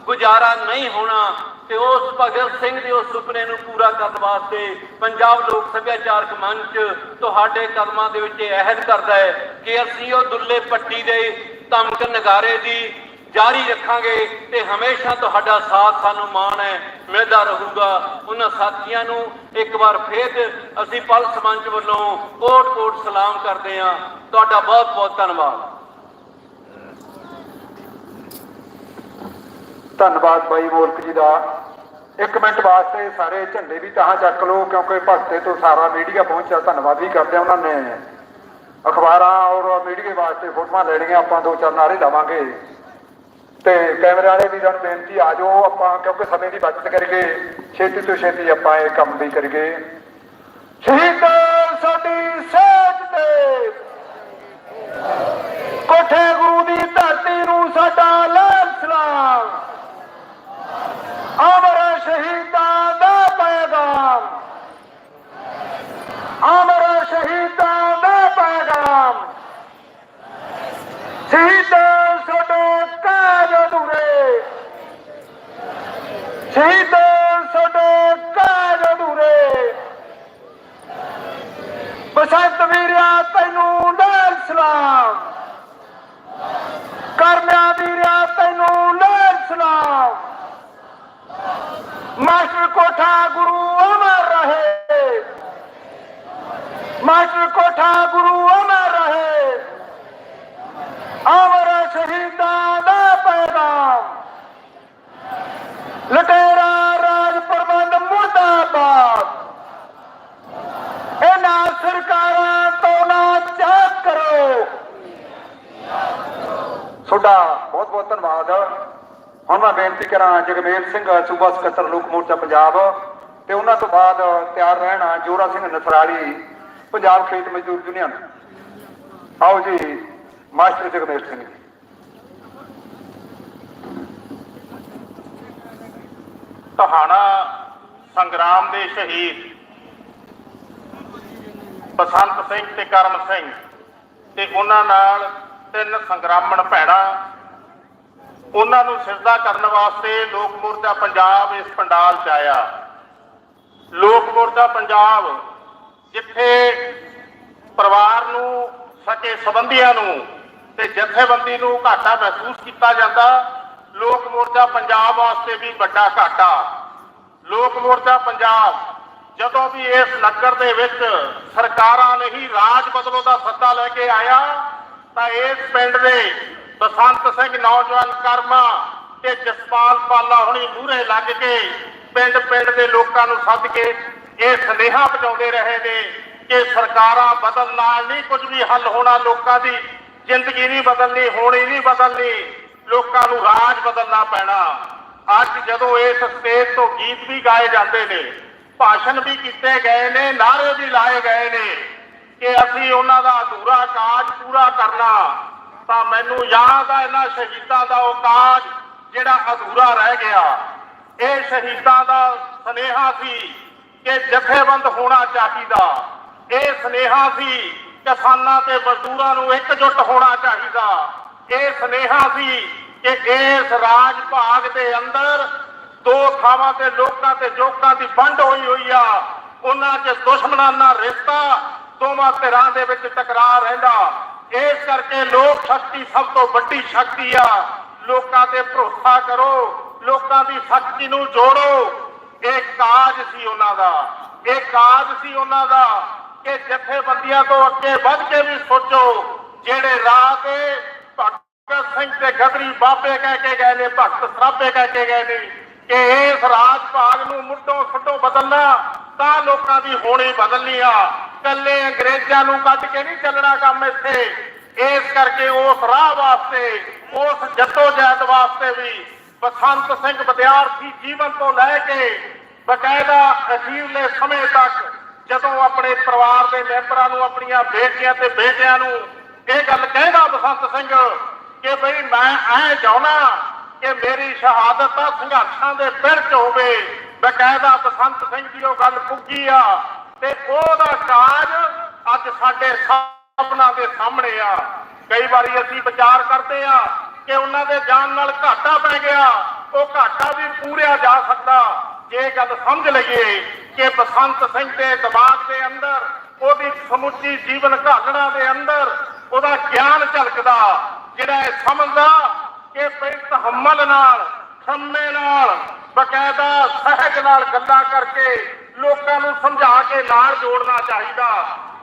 ਗੁਜ਼ਾਰਾ ਨਹੀਂ ਹੋਣਾ ਤੇ ਉਸ ਭਗਤ ਸਿੰਘ ਦੇ ਉਸ ਸੁਪਨੇ ਨੂੰ ਪੂਰਾ ਕਰਨ ਵਾਸਤੇ ਪੰਜਾਬ ਲੋਕ ਸੱਭਿਆਚਾਰਕ ਮੰਚ ਤੁਹਾਡੇ ਕਦਮਾਂ ਦੇ ਵਿੱਚ ਇਹ ਅਹਿਦ ਕਰਦਾ ਹੈ ਕਿ ਅਸੀਂ ਉਹ ਦੁੱਲੇ ਪੱਟੀ ਦੇ ਧਮਕ ਨਗਾਰੇ ਦੀ ਜਾਰੀ ਰੱਖਾਂਗੇ ਤੇ ਹਮੇਸ਼ਾ ਤੁਹਾਡਾ ਸਾਥ ਸਾਨੂੰ ਮਾਣ ਹੈ, ਮਿਲਦਾ ਰਹੂਗਾ। ਉਹਨਾਂ ਸਾਥੀਆਂ ਨੂੰ ਇੱਕ ਵਾਰ ਫੇਰ ਅਸੀਂ ਪਲਸ ਮੰਚ ਵੱਲੋਂ ਕੋਟ ਕੋਟ ਸਲਾਮ ਕਰਦੇ ਹਾਂ। ਤੁਹਾਡਾ ਬਹੁਤ ਬਹੁਤ ਧੰਨਵਾਦ। ਧੰਨਵਾਦ ਬਾਈ ਮੋਲਕ ਜੀ ਦਾ। ਇੱਕ ਮਿੰਟ ਵਾਸਤੇ ਸਾਰੇ ਝੰਡੇ ਵੀ ਤਾਂ ਚੱਕ ਲਓ, ਕਿਉਂਕਿ ਭਗਤੇ ਤੋਂ ਸਾਰਾ ਮੀਡੀਆ ਪਹੁੰਚਿਆ, ਧੰਨਵਾਦ ਵੀ ਕਰਦੇ ਉਹਨਾਂ ਨੇ। ਅਖਬਾਰਾਂ ਔਰ ਮੀਡੀਆ ਵਾਸਤੇ ਫੋਟੋਆਂ ਲੈਣੀਆਂ ਆਪਾਂ ਦੋ ਚਾਰ ਨਾਰੇ ਲਾਵਾਂਗੇ। ਤੇ ਕੈਮਰੇ ਵਾਲੇ ਵੀਰਾਂ ਨੂੰ ਬੇਨਤੀ ਆ ਜਾਓ, ਆਪਾਂ ਕਿਉਂਕਿ ਸਮੇਂ ਦੀ ਬਚਤ ਕਰੀਏ, ਛੇਤੀ ਤੋਂ ਛੇਤੀ ਆਪਾਂ ਇਹ ਕੰਮ ਵੀ ਕਰੀਏ। ਸ਼ਹੀਦ ਸਾਡੀ ਸੋਚ ਤੇ। ਕੋਠੇ ਗੁਰੂ ਦੀ ਧਰਤੀ ਨੂੰ ਸਾਡਾ ਲਾਲ ਸਲਾਮ। ਅਮਰ ਸ਼ਹੀਦਾਂ ਦਾ ਪੈਗਾਮ। ਅਮਰ ਸ਼ਹੀਦਾਂ ਦਾ ਪੈਗਾਮ। ਸ਼ਹੀਦ ਸਾਡੇ ਕਾਜ ਅਧੂਰੇ ਸ਼ਹੀਦ ਸਾਡੇ ਕਾਜ ਅਧੂਰੇ। ਬਸੰਤ ਵੀਰਿਆ, ਤੈਨੂੰ ਲਾਲ ਸਲਾਮ। ਕਰਮਿਆ ਵੀਰਿਆ, ਤੈਨੂੰ ਲਾਲ ਸਲਾਮ। ਮਾਸਟਰ ਕੋਠਾ ਗੁਰੂ ਅਮਰ ਰਹੇ ਮਾਸਟਰ ਕੋਠਾ ਗੁਰੂ ਅਮਰ ਰਹੇ ਅਮਰ ਸ਼ਹੀਦਾਂ ਦਾ ਪੈਗਾਮ ਲਟੇਰਾ ਰਾਜ ਪ੍ਰਬੰਧ ਮੁਰਦਾਬਾਦ ਇਹਨਾਂ ਸਰਕਾਰਾਂ ਤੋਂ ਨਾ ਚਾਕ ਕਰੋ ਬੇਨਤੀ ਕਰਾਂ ਜਗਮੇਲ ਸਿੰਘ, ਸੂਬਾ ਸਕੱਤਰ, ਲੋਕ ਮੋਰਚਾ ਪੰਜਾਬ। ਤੇ ਉਹਨਾਂ ਤੋਂ ਬਾਅਦ ਤਿਆਰ ਰਹਿਣਾ ਜੋਰਾ ਸਿੰਘ ਨਸਰਾਲੀ, ਪੰਜਾਬ ਖੇਤ ਮਜ਼ਦੂਰ ਯੂਨੀਅਨ। ਆਓ ਜੀ, ਮਾਸਟਰ ਜਗਮੇਲ ਸਿੰਘ। ਜੀ ਟਹਾਣਾ ਸੰਗਰਾਮ ਦੇ ਸ਼ਹੀਦ ਬਸੰਤ ਸਿੰਘ ਤੇ ਕਰਮ ਸਿੰਘ ਤੇ ਉਹਨਾਂ ਨਾਲ ਤਿੰਨ ਸੰਗਰਾਮਣ ਭੈਣਾਂ ਉਹਨਾਂ ਨੂੰ ਸਿਰਦਾ ਕਰਨ ਵਾਸਤੇ ਲੋਕ ਮੋਰਚਾ ਪੰਜਾਬ ਇਸ ਪੰਡਾਲ 'ਚ ਆਇਆ। ਲੋਕ ਮੋਰਚਾ ਪੰਜਾਬ ਜਿੱਥੇ ਪਰਿਵਾਰ ਨੂੰ, ਸਕੇ ਸੰਬੰਧੀਆਂ ਨੂੰ ਤੇ ਜਥੇਬੰਦੀ ਨੂੰ ਘਾਟਾ ਮਹਿਸੂਸ ਕੀਤਾ ਜਾਂਦਾ। ਲੋਕ ਮੋਰਚਾ ਪੰਜਾਬ ਵਾਸਤੇ ਵੀ ਵੱਡਾ ਘਾਟਾ। ਲੋਕ ਮੋਰਚਾ ਪੰਜਾਬ ਜਦੋਂ ਵੀ ਇਸ ਨਗਰ ਦੇ ਵਿੱਚ ਸਰਕਾਰਾਂ ਨਹੀਂ ਰਾਜ ਬਦਲੋ ਦਾ ਸੱਦਾ ਲੈ ਕੇ ਆਇਆ, ਤਾਂ ਇਸ ਪਿੰਡ ਦੇ ਬਸੰਤ ਸਿੰਘ ਨੌਜਵਾਨ ਕਰਮਾ ਤੇ ਜਸਪਾਲ ਪਾਲਾ ਹੁਣੀ ਮੂਹਰੇ ਲੱਗ ਕੇ ਪਿੰਡ ਪਿੰਡ ਦੇ ਲੋਕਾਂ ਨੂੰ ਸੱਦ ਕੇ ਇਹ ਸੰਦੇਹਾ ਪਹੁੰਚਾਉਂਦੇ ਰਹੇ ਨੇ ਕਿ ਸਰਕਾਰਾਂ ਬਦਲ ਨਾਲ ਨਹੀਂ ਕੁਝ ਵੀ ਹੱਲ ਹੋਣਾ ਲੋਕਾਂ ਦੀ ਜ਼ਿੰਦਗੀ ਨਹੀਂ ਬਦਲਣੀ, ਹੋਣੀ ਨਹੀਂ ਬਦਲਣੀ, ਲੋਕਾਂ ਨੂੰ ਰਾਜ ਬਦਲਣਾ ਪੈਣਾ। ਅੱਜ ਜਦੋਂ ਇਸ ਸਟੇਜ ਤੋਂ ਗੀਤ ਵੀ ਗਾਏ ਜਾਂਦੇ ਨੇ, ਭਾਸ਼ਣ ਵੀ ਕੀਤੇ ਗਏ ਨੇ ਨਾਅਰੇ ਵੀ ਲਾਏ ਗਏ ਨੇ ਕਿ ਅਸੀਂ ਉਹਨਾਂ ਦਾ ਅਧੂਰਾ ਕਾਜ ਪੂਰਾ ਕਰਨਾ। ਤਾਂ ਮੈਨੂੰ ਯਾਦ ਆ ਇਹਨਾਂ ਸ਼ਹੀਦਾਂ ਦਾ ਉਹ ਕਾਜ ਜਿਹੜਾ ਅਧੂਰਾ ਰਹਿ ਗਿਆ। ਇਹ ਸ਼ਹੀਦਾਂ ਦਾ ਸਨੇਹਾ ਸੀ ਕਿ ਜਥੇਬੰਦ ਹੋਣਾ ਚਾਹੀਦਾ। ਇਹ ਸਨੇਹਾ ਸੀ ਕਿਸਾਨਾਂ ਤੇ ਮਜ਼ਦੂਰਾਂ ਨੂੰ ਇਕਜੁੱਟ ਹੋਣਾ ਚਾਹੀਦਾ। ਇਹ ਸਨੇਹਾ ਸੀ ਕਿ ਇਸ ਰਾਜ ਭਾਗ ਦੇ ਅੰਦਰ ਦੋ ਥਾਵਾਂ ਤੇ ਲੋਕਾਂ ਤੇ ਜੋਕਾਂ ਦੀ ਵੰਡ ਹੋਈ ਹੋਈ ਆ। ਉਹਨਾਂ 'ਚ ਦੁਸ਼ਮਣਾਂ ਨਾਲ ਰਿਸ਼ਤਾ, ਦੋਵਾਂ ਧਿਰਾਂ ਦੇ ਵਿੱਚ ਟਕਰਾਅ ਰਹਿੰਦਾ। ਇਸ ਕਰਕੇ ਲੋਕ ਸ਼ਕਤੀ ਸਭ ਤੋਂ ਵੱਡੀ ਸ਼ਕਤੀ ਆ। ਲੋਕਾਂ ਤੇ ਭਰੋਸਾ ਕਰੋ, ਲੋਕਾਂ ਦੀ ਸ਼ਕਤੀ ਨੂੰ ਜੋੜੋ। ਇਹ ਕਾਜ ਸੀ ਉਹਨਾਂ ਦਾ। ਇਹ ਕਾਜ ਸੀ ਉਹਨਾਂ ਦਾ ਕਿ ਜਥੇਬੰਦੀਆਂ ਤੋਂ ਅੱਗੇ ਵੱਧ ਕੇ ਵੀ ਸੋਚੋ, ਜਿਹੜੇ ਰਾਹ ਤੇ ਭਗਤ ਸਿੰਘ ਤੇ ਗਦਰੀ ਬਾਬੇ ਕਹਿ ਕੇ ਗਏ ਨੇ, ਭਗਤ ਸਰਾਭੇ ਕਹਿ ਕੇ ਗਏ ਨੇ ਕਿ ਇਸ ਰਾਜ ਭਾਗ ਨੂੰ ਮੁੱਢੋਂ ਛੱਡੋ ਬਦਲਣਾ, ਤਾਂ ਲੋਕਾਂ ਦੀ ਹੋਣੀ ਬਦਲਣੀ ਆ। ਕੱਲੇ ਅੰਗਰੇਜ਼ਾਂ ਨੂੰ ਕੱਢ ਕੇ ਨਹੀਂ ਚੱਲਣਾ ਕੰਮ ਇੱਥੇ। ਇਸ ਕਰਕੇ ਉਸ ਰਾਹ ਵਾਸਤੇ, ਉਸ ਜੱਦੋ ਜਹਿਦ ਵਾਸਤੇ ਵੀ ਬਸੰਤ ਸਿੰਘ ਵਿਦਿਆਰਥੀ ਜੀਵਨ ਤੋਂ ਲੈ ਕੇ ਬਕਾਇਦਾ ਅਖੀਰਲੇ ਸਮੇਂ ਤੱਕ ਜਦੋਂ ਆਪਣੇ ਪਰਿਵਾਰ ਦੇ ਮੈਂਬਰਾਂ ਨੂੰ, ਆਪਣੀਆਂ ਬੇਟੀਆਂ ਤੇ ਬੇਟਿਆਂ ਨੂੰ ਇਹ ਗੱਲ ਕਹਿੰਦਾ ਬਸੰਤ ਸਿੰਘ ਕਿ ਬਈ ਮੈਂ ਐ ਚਾਹੁੰਦਾ ਕਿ ਮੇਰੀ ਸ਼ਹਾਦਤ ਤਾਂ ਸੰਘਰਸ਼ਾਂ ਦੇ ਪਿੜ ਚ ਹੋਵੇ, ਬਕਾਇਦਾ ਬਸੰਤ ਸਿੰਘ ਦੀ ਉਹ ਗੱਲ ਪੁੱਗੀ ਆ। ਤੇ ਉਹਦਾ ਕਾਜ ਅੱਜ ਸਾਡੇ ਸਾਹਮਣਾ ਦੇ ਸਾਹਮਣੇ ਆ। ਕਈ ਵਾਰੀ ਅਸੀਂ ਵਿਚਾਰ ਕਰਦੇ ਆ ਕਿ ਉਹਨਾਂ ਦੇ ਜਾਨ ਨਾਲ ਘਾਟਾ ਪੈ ਗਿਆ, ਉਹ ਘਾਟਾ ਵੀ ਪੂਰਿਆ ਜਾ ਸਕਦਾ। ਜੇ ਗੱਲ ਸਮਝ ਲਈਏ ਕਿ ਬਸੰਤ ਸਿੰਘ ਦੇ ਦਿਮਾਗ ਦੇ ਅੰਦਰ, ਉਹਦੀ ਸਮੁੱਚੀ ਜੀਵਨ ਘਾਲਣਾ ਦੇ ਅੰਦਰ ਉਹਦਾ ਗਿਆਨ ਝਲਕਦਾ, ਜਿਹੜਾ ਇਹ ਸਮਝਦਾ ਕਿ ਪਿੰਡ ਹੰਮਲ ਨਾਲ ਸੰਮੇ ਨਾਲ, ਬਕਾਇਦਾ ਸਹਿਜ ਨਾਲ ਗੱਲਾਂ ਕਰਕੇ ਲੋਕਾਂ ਨੂੰ ਸਮਝਾ ਕੇ ਨਾਲ ਜੋੜਨਾ ਚਾਹੀਦਾ।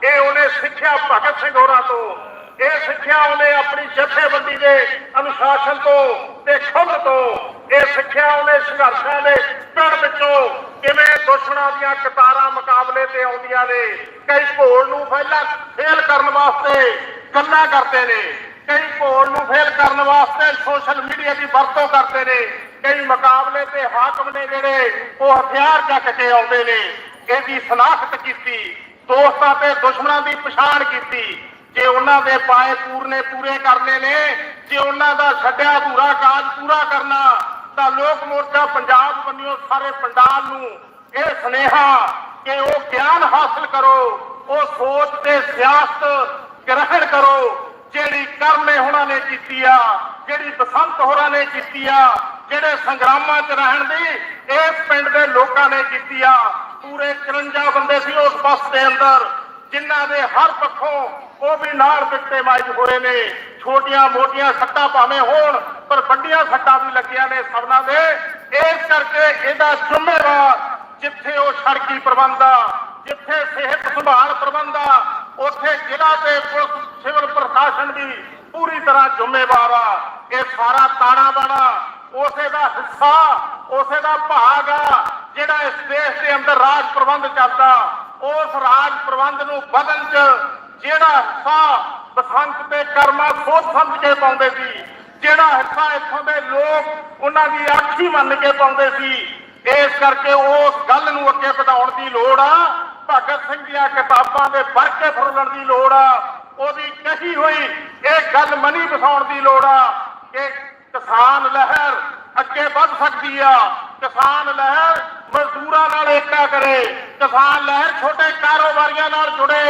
ਇਹ ਉਹਨੇ ਸਿੱਖਿਆ ਭਗਤ ਸਿੰਘ ਹੋਰਾਂ ਤੋਂ। ਇਹ ਸਿੱਖਿਆ ਉਹਨੇ ਆਪਣੀ ਜਥੇਬੰਦੀ ਦੇ ਅਨੁਸ਼ਾਸਨ ਤੋਂ ਤੇ ਖੁਦ ਤੋਂ। ਇਹ ਸਿੱਖਿਆ ਉਹਨੇ ਸੰਘਰਸ਼ਾਂ ਦੇ ਪਿੜ ਵਿੱਚੋਂ ਕਿਵੇਂ ਦੁਸ਼ਮਣਾਂ ਦੀਆਂ ਕਤਾਰਾਂ ਮੁਕਾਬਲੇ ਤੇ ਆਉਂਦੀਆਂ ਨੇ, ਕਈ ਘੋਲ ਨੂੰ ਪਹਿਲਾਂ ਫੇਲ ਕਰਨ ਵਾਸਤੇ ਗੱਲਾਂ ਕਰਦੇ ਨੇ, ਕਈ ਘੋਲ ਨੂੰ ਫੇਲ ਕਰਨ ਵਾਸਤੇ ਸੋਸ਼ਲ ਮੀਡੀਆ ਦੀ ਵਰਤੋਂ ਕਰਦੇ ਨੇ। ਕਈ ਮੁਕਾਬਲੇ ਤੇ ਹਾਕਮ ਨੇ ਜਿਹੜੇ ਉਹ ਹਥਿਆਰ ਚੱਕ ਕੇ ਆਉਂਦੇ ਨੇ, ਇਹਦੀ ਸਨਾਖਤ ਕੀਤੀ, ਦੋਸਤਾਂ ਤੇ ਦੁਸ਼ਮਣਾਂ ਦੀ ਪਛਾਣ ਕੀਤੀ, ਜੇ ਉਹਨਾਂ ਦੇ ਪਾਏ ਪੂਰਨੇ ਪੂਰੇ ਕਰਨੇ ਨੇ, ਜੇ ਉਹਨਾਂ ਦਾ ਛੱਡਿਆ ਅਧੂਰਾ ਕਾਜ ਪੂਰਾ ਕਰਨਾ, ਤਾਂ ਲੋਕ ਮੋਰਚਾ ਪੰਜਾਬ ਬੰਨਿਓ ਸਾਰੇ ਪੰਡਾਲ ਨੂੰ ਇਹ ਸੁਨੇਹਾ ਕਿ ਉਹ ਗਿਆਨ ਹਾਸਲ ਕਰੋ, ਉਹ ਸੋਚ ਤੇ ਸਿਆਸਤ ਗ੍ਰਹਿਣ ਕਰੋ, ਜਿਹੜੀ ਕਰਮੇ ਹੋਣਾ ਨੇ ਕੀਤੀ ਆ, ਜਿਹੜੀ ਬਸੰਤ ਹੋਰਾਂ ਨੇ ਕੀਤੀ ਆ ਜਿਹੜੇ ਸੰਗਰਾਮਾਂ 'ਚ ਰਹਿਣ ਦੀ ਇਸ ਪਿੰਡ ਦੇ ਲੋਕਾਂ ਨੇ ਕੀਤੀ ਆ। ਪੂਰੇ 54 ਬੰਦੇ ਸੀ ਉਸ ਬੱਸ ਦੇ ਅੰਦਰ, ਜਿਨ੍ਹਾਂ ਦੇ ਹਰ ਪੱਖੋਂ ਉਹ ਵੀ ਨਾਲ ਵਿਕਟੇਮਾਈਜ਼ ਹੋਏ ਨੇ। ਛੋਟੀਆਂ ਮੋਟੀਆਂ ਸੱਟਾਂ ਭਾਵੇਂ ਹੋਣ, ਪਰ ਵੱਡੀਆਂ ਸੱਟਾਂ ਵੀ ਲੱਗੀਆਂ ਨੇ ਸਭਨਾਂ ਦੇ। ਇਸ ਕਰਕੇ ਇਹਦਾ ਜ਼ਿੰਮੇਵਾਰ ਜਿੱਥੇ ਉਹ ਸੜਕੀ ਪ੍ਰਬੰਧ ਆ, ਜਿੱਥੇ ਸਿਹਤ ਸੰਭਾਲ ਪ੍ਰਬੰਧ ਆ, ਉੱਥੇ ਜ਼ਿਲ੍ਹਾ ਤੇ ਪੁਲਿਸ ਸਿਵਲ ਪ੍ਰਸ਼ਾਸਨ ਵੀ ਪੂਰੀ ਤਰ੍ਹਾਂ ਜ਼ਿੰਮੇਵਾਰ ਆ। ਇਹ ਸਾਰਾ ਤਾਣਾ ਬਾਣਾ ਉਸੇ ਦਾ ਹਿੱਸਾ, ਉਸੇ ਦਾ ਭਾਗ ਆ ਜਿਹੜਾ ਇਸ ਦੇਸ਼ ਦੇ ਅੰਦਰ ਰਾਜ ਪ੍ਰਬੰਧ ਚੱਲਦਾ। ਉਸ ਰਾਜ ਪ੍ਰਬੰਧ ਨੂੰ ਬਦਲ ਚ ਜਿਹੜਾ ਹਿੱਸਾ ਬਸੰਤ ਤੇ ਕਰਮਾ ਸੋਚ ਸਮਝ ਕੇ ਪਾਉਂਦੇ ਸੀ, ਜਿਹੜਾ ਹਿੱਸਾ ਇੱਥੋਂ ਦੇ ਲੋਕ ਉਹਨਾਂ ਦੀ ਆਖੀ ਮੰਨ ਕੇ ਪਾਉਂਦੇ ਸੀ, ਇਸ ਕਰਕੇ ਉਸ ਗੱਲ ਨੂੰ ਅੱਗੇ ਵਧਾਉਣ ਦੀ ਲੋੜ ਆ, ਭਗਤ ਸਿੰਘ ਦੀਆਂ ਕਿਤਾਬਾਂ ਦੇ ਵਰਕੇ ਫੁੱਲਣ ਦੀ ਲੋੜ ਆ, ਉਹਦੀ ਕਹੀ ਹੋਈ ਇਹ ਗੱਲ ਮਨੀ ਵਸਾਉਣ ਦੀ ਲੋੜ ਆ ਕਿ ਕਿਸਾਨ ਲਹਿਰ ਅੱਗੇ ਵੱਧ ਸਕਦੀ ਆ। ਕਿਸਾਨ ਲਹਿਰ ਮਜ਼ਦੂਰਾਂ ਨਾਲ ਏਕਾ ਕਰੇ। ਕਿਸਾਨ ਲਹਿਰ ਛੋਟੇ ਕਾਰੋਬਾਰੀਆਂ ਨਾਲ ਜੁੜੇ।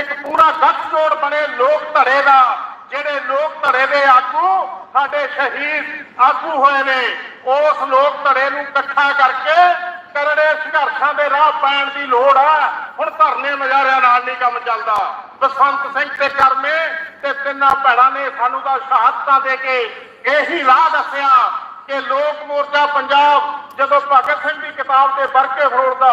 ਇੱਕ ਪੂਰਾ ਗੱਠਜੋੜ ਬਣੇ ਲੋਕ ਧੜੇ ਦਾ, ਜਿਹੜੇ ਲੋਕ ਧੜੇ ਦੇ ਆਗੂ ਸਾਡੇ ਸ਼ਹੀਦ ਆਗੂ ਹੋਏ ਨੇ। ਉਸ ਲੋਕ ਧੜੇ ਨੂੰ ਇਕੱਠਾ ਕਰਕੇ ਕਰੜੇ ਸੰਘਰਸ਼ਾਂ ਦੇ ਰਾਹ ਪੈਣ ਦੀ ਲੋੜ ਆ। ਹੁਣ ਧਰਨੇ ਮਜਾਰਿਆਂ ਨਾਲ ਨਹੀਂ ਕੰਮ ਚੱਲਦਾ। ਬਸੰਤ ਸਿੰਘ ਤੇ ਕਰਮੇ ਤੇ ਤਿੰਨਾਂ ਭੈਣਾਂ ਨੇ ਸਾਨੂੰ ਤਾਂ ਸ਼ਹਾਦਤਾਂ ਦੇ ਕੇ ਇਹੀ ਰਾਹ ਦੱਸਿਆ ਕਿ ਲੋਕ ਮੋਰਚਾ ਪੰਜਾਬ ਜਦੋਂ ਭਗਤ ਸਿੰਘ ਦੀ ਕਿਤਾਬ ਦੇ ਵਰਕੇ ਫਰੋੜਦਾ,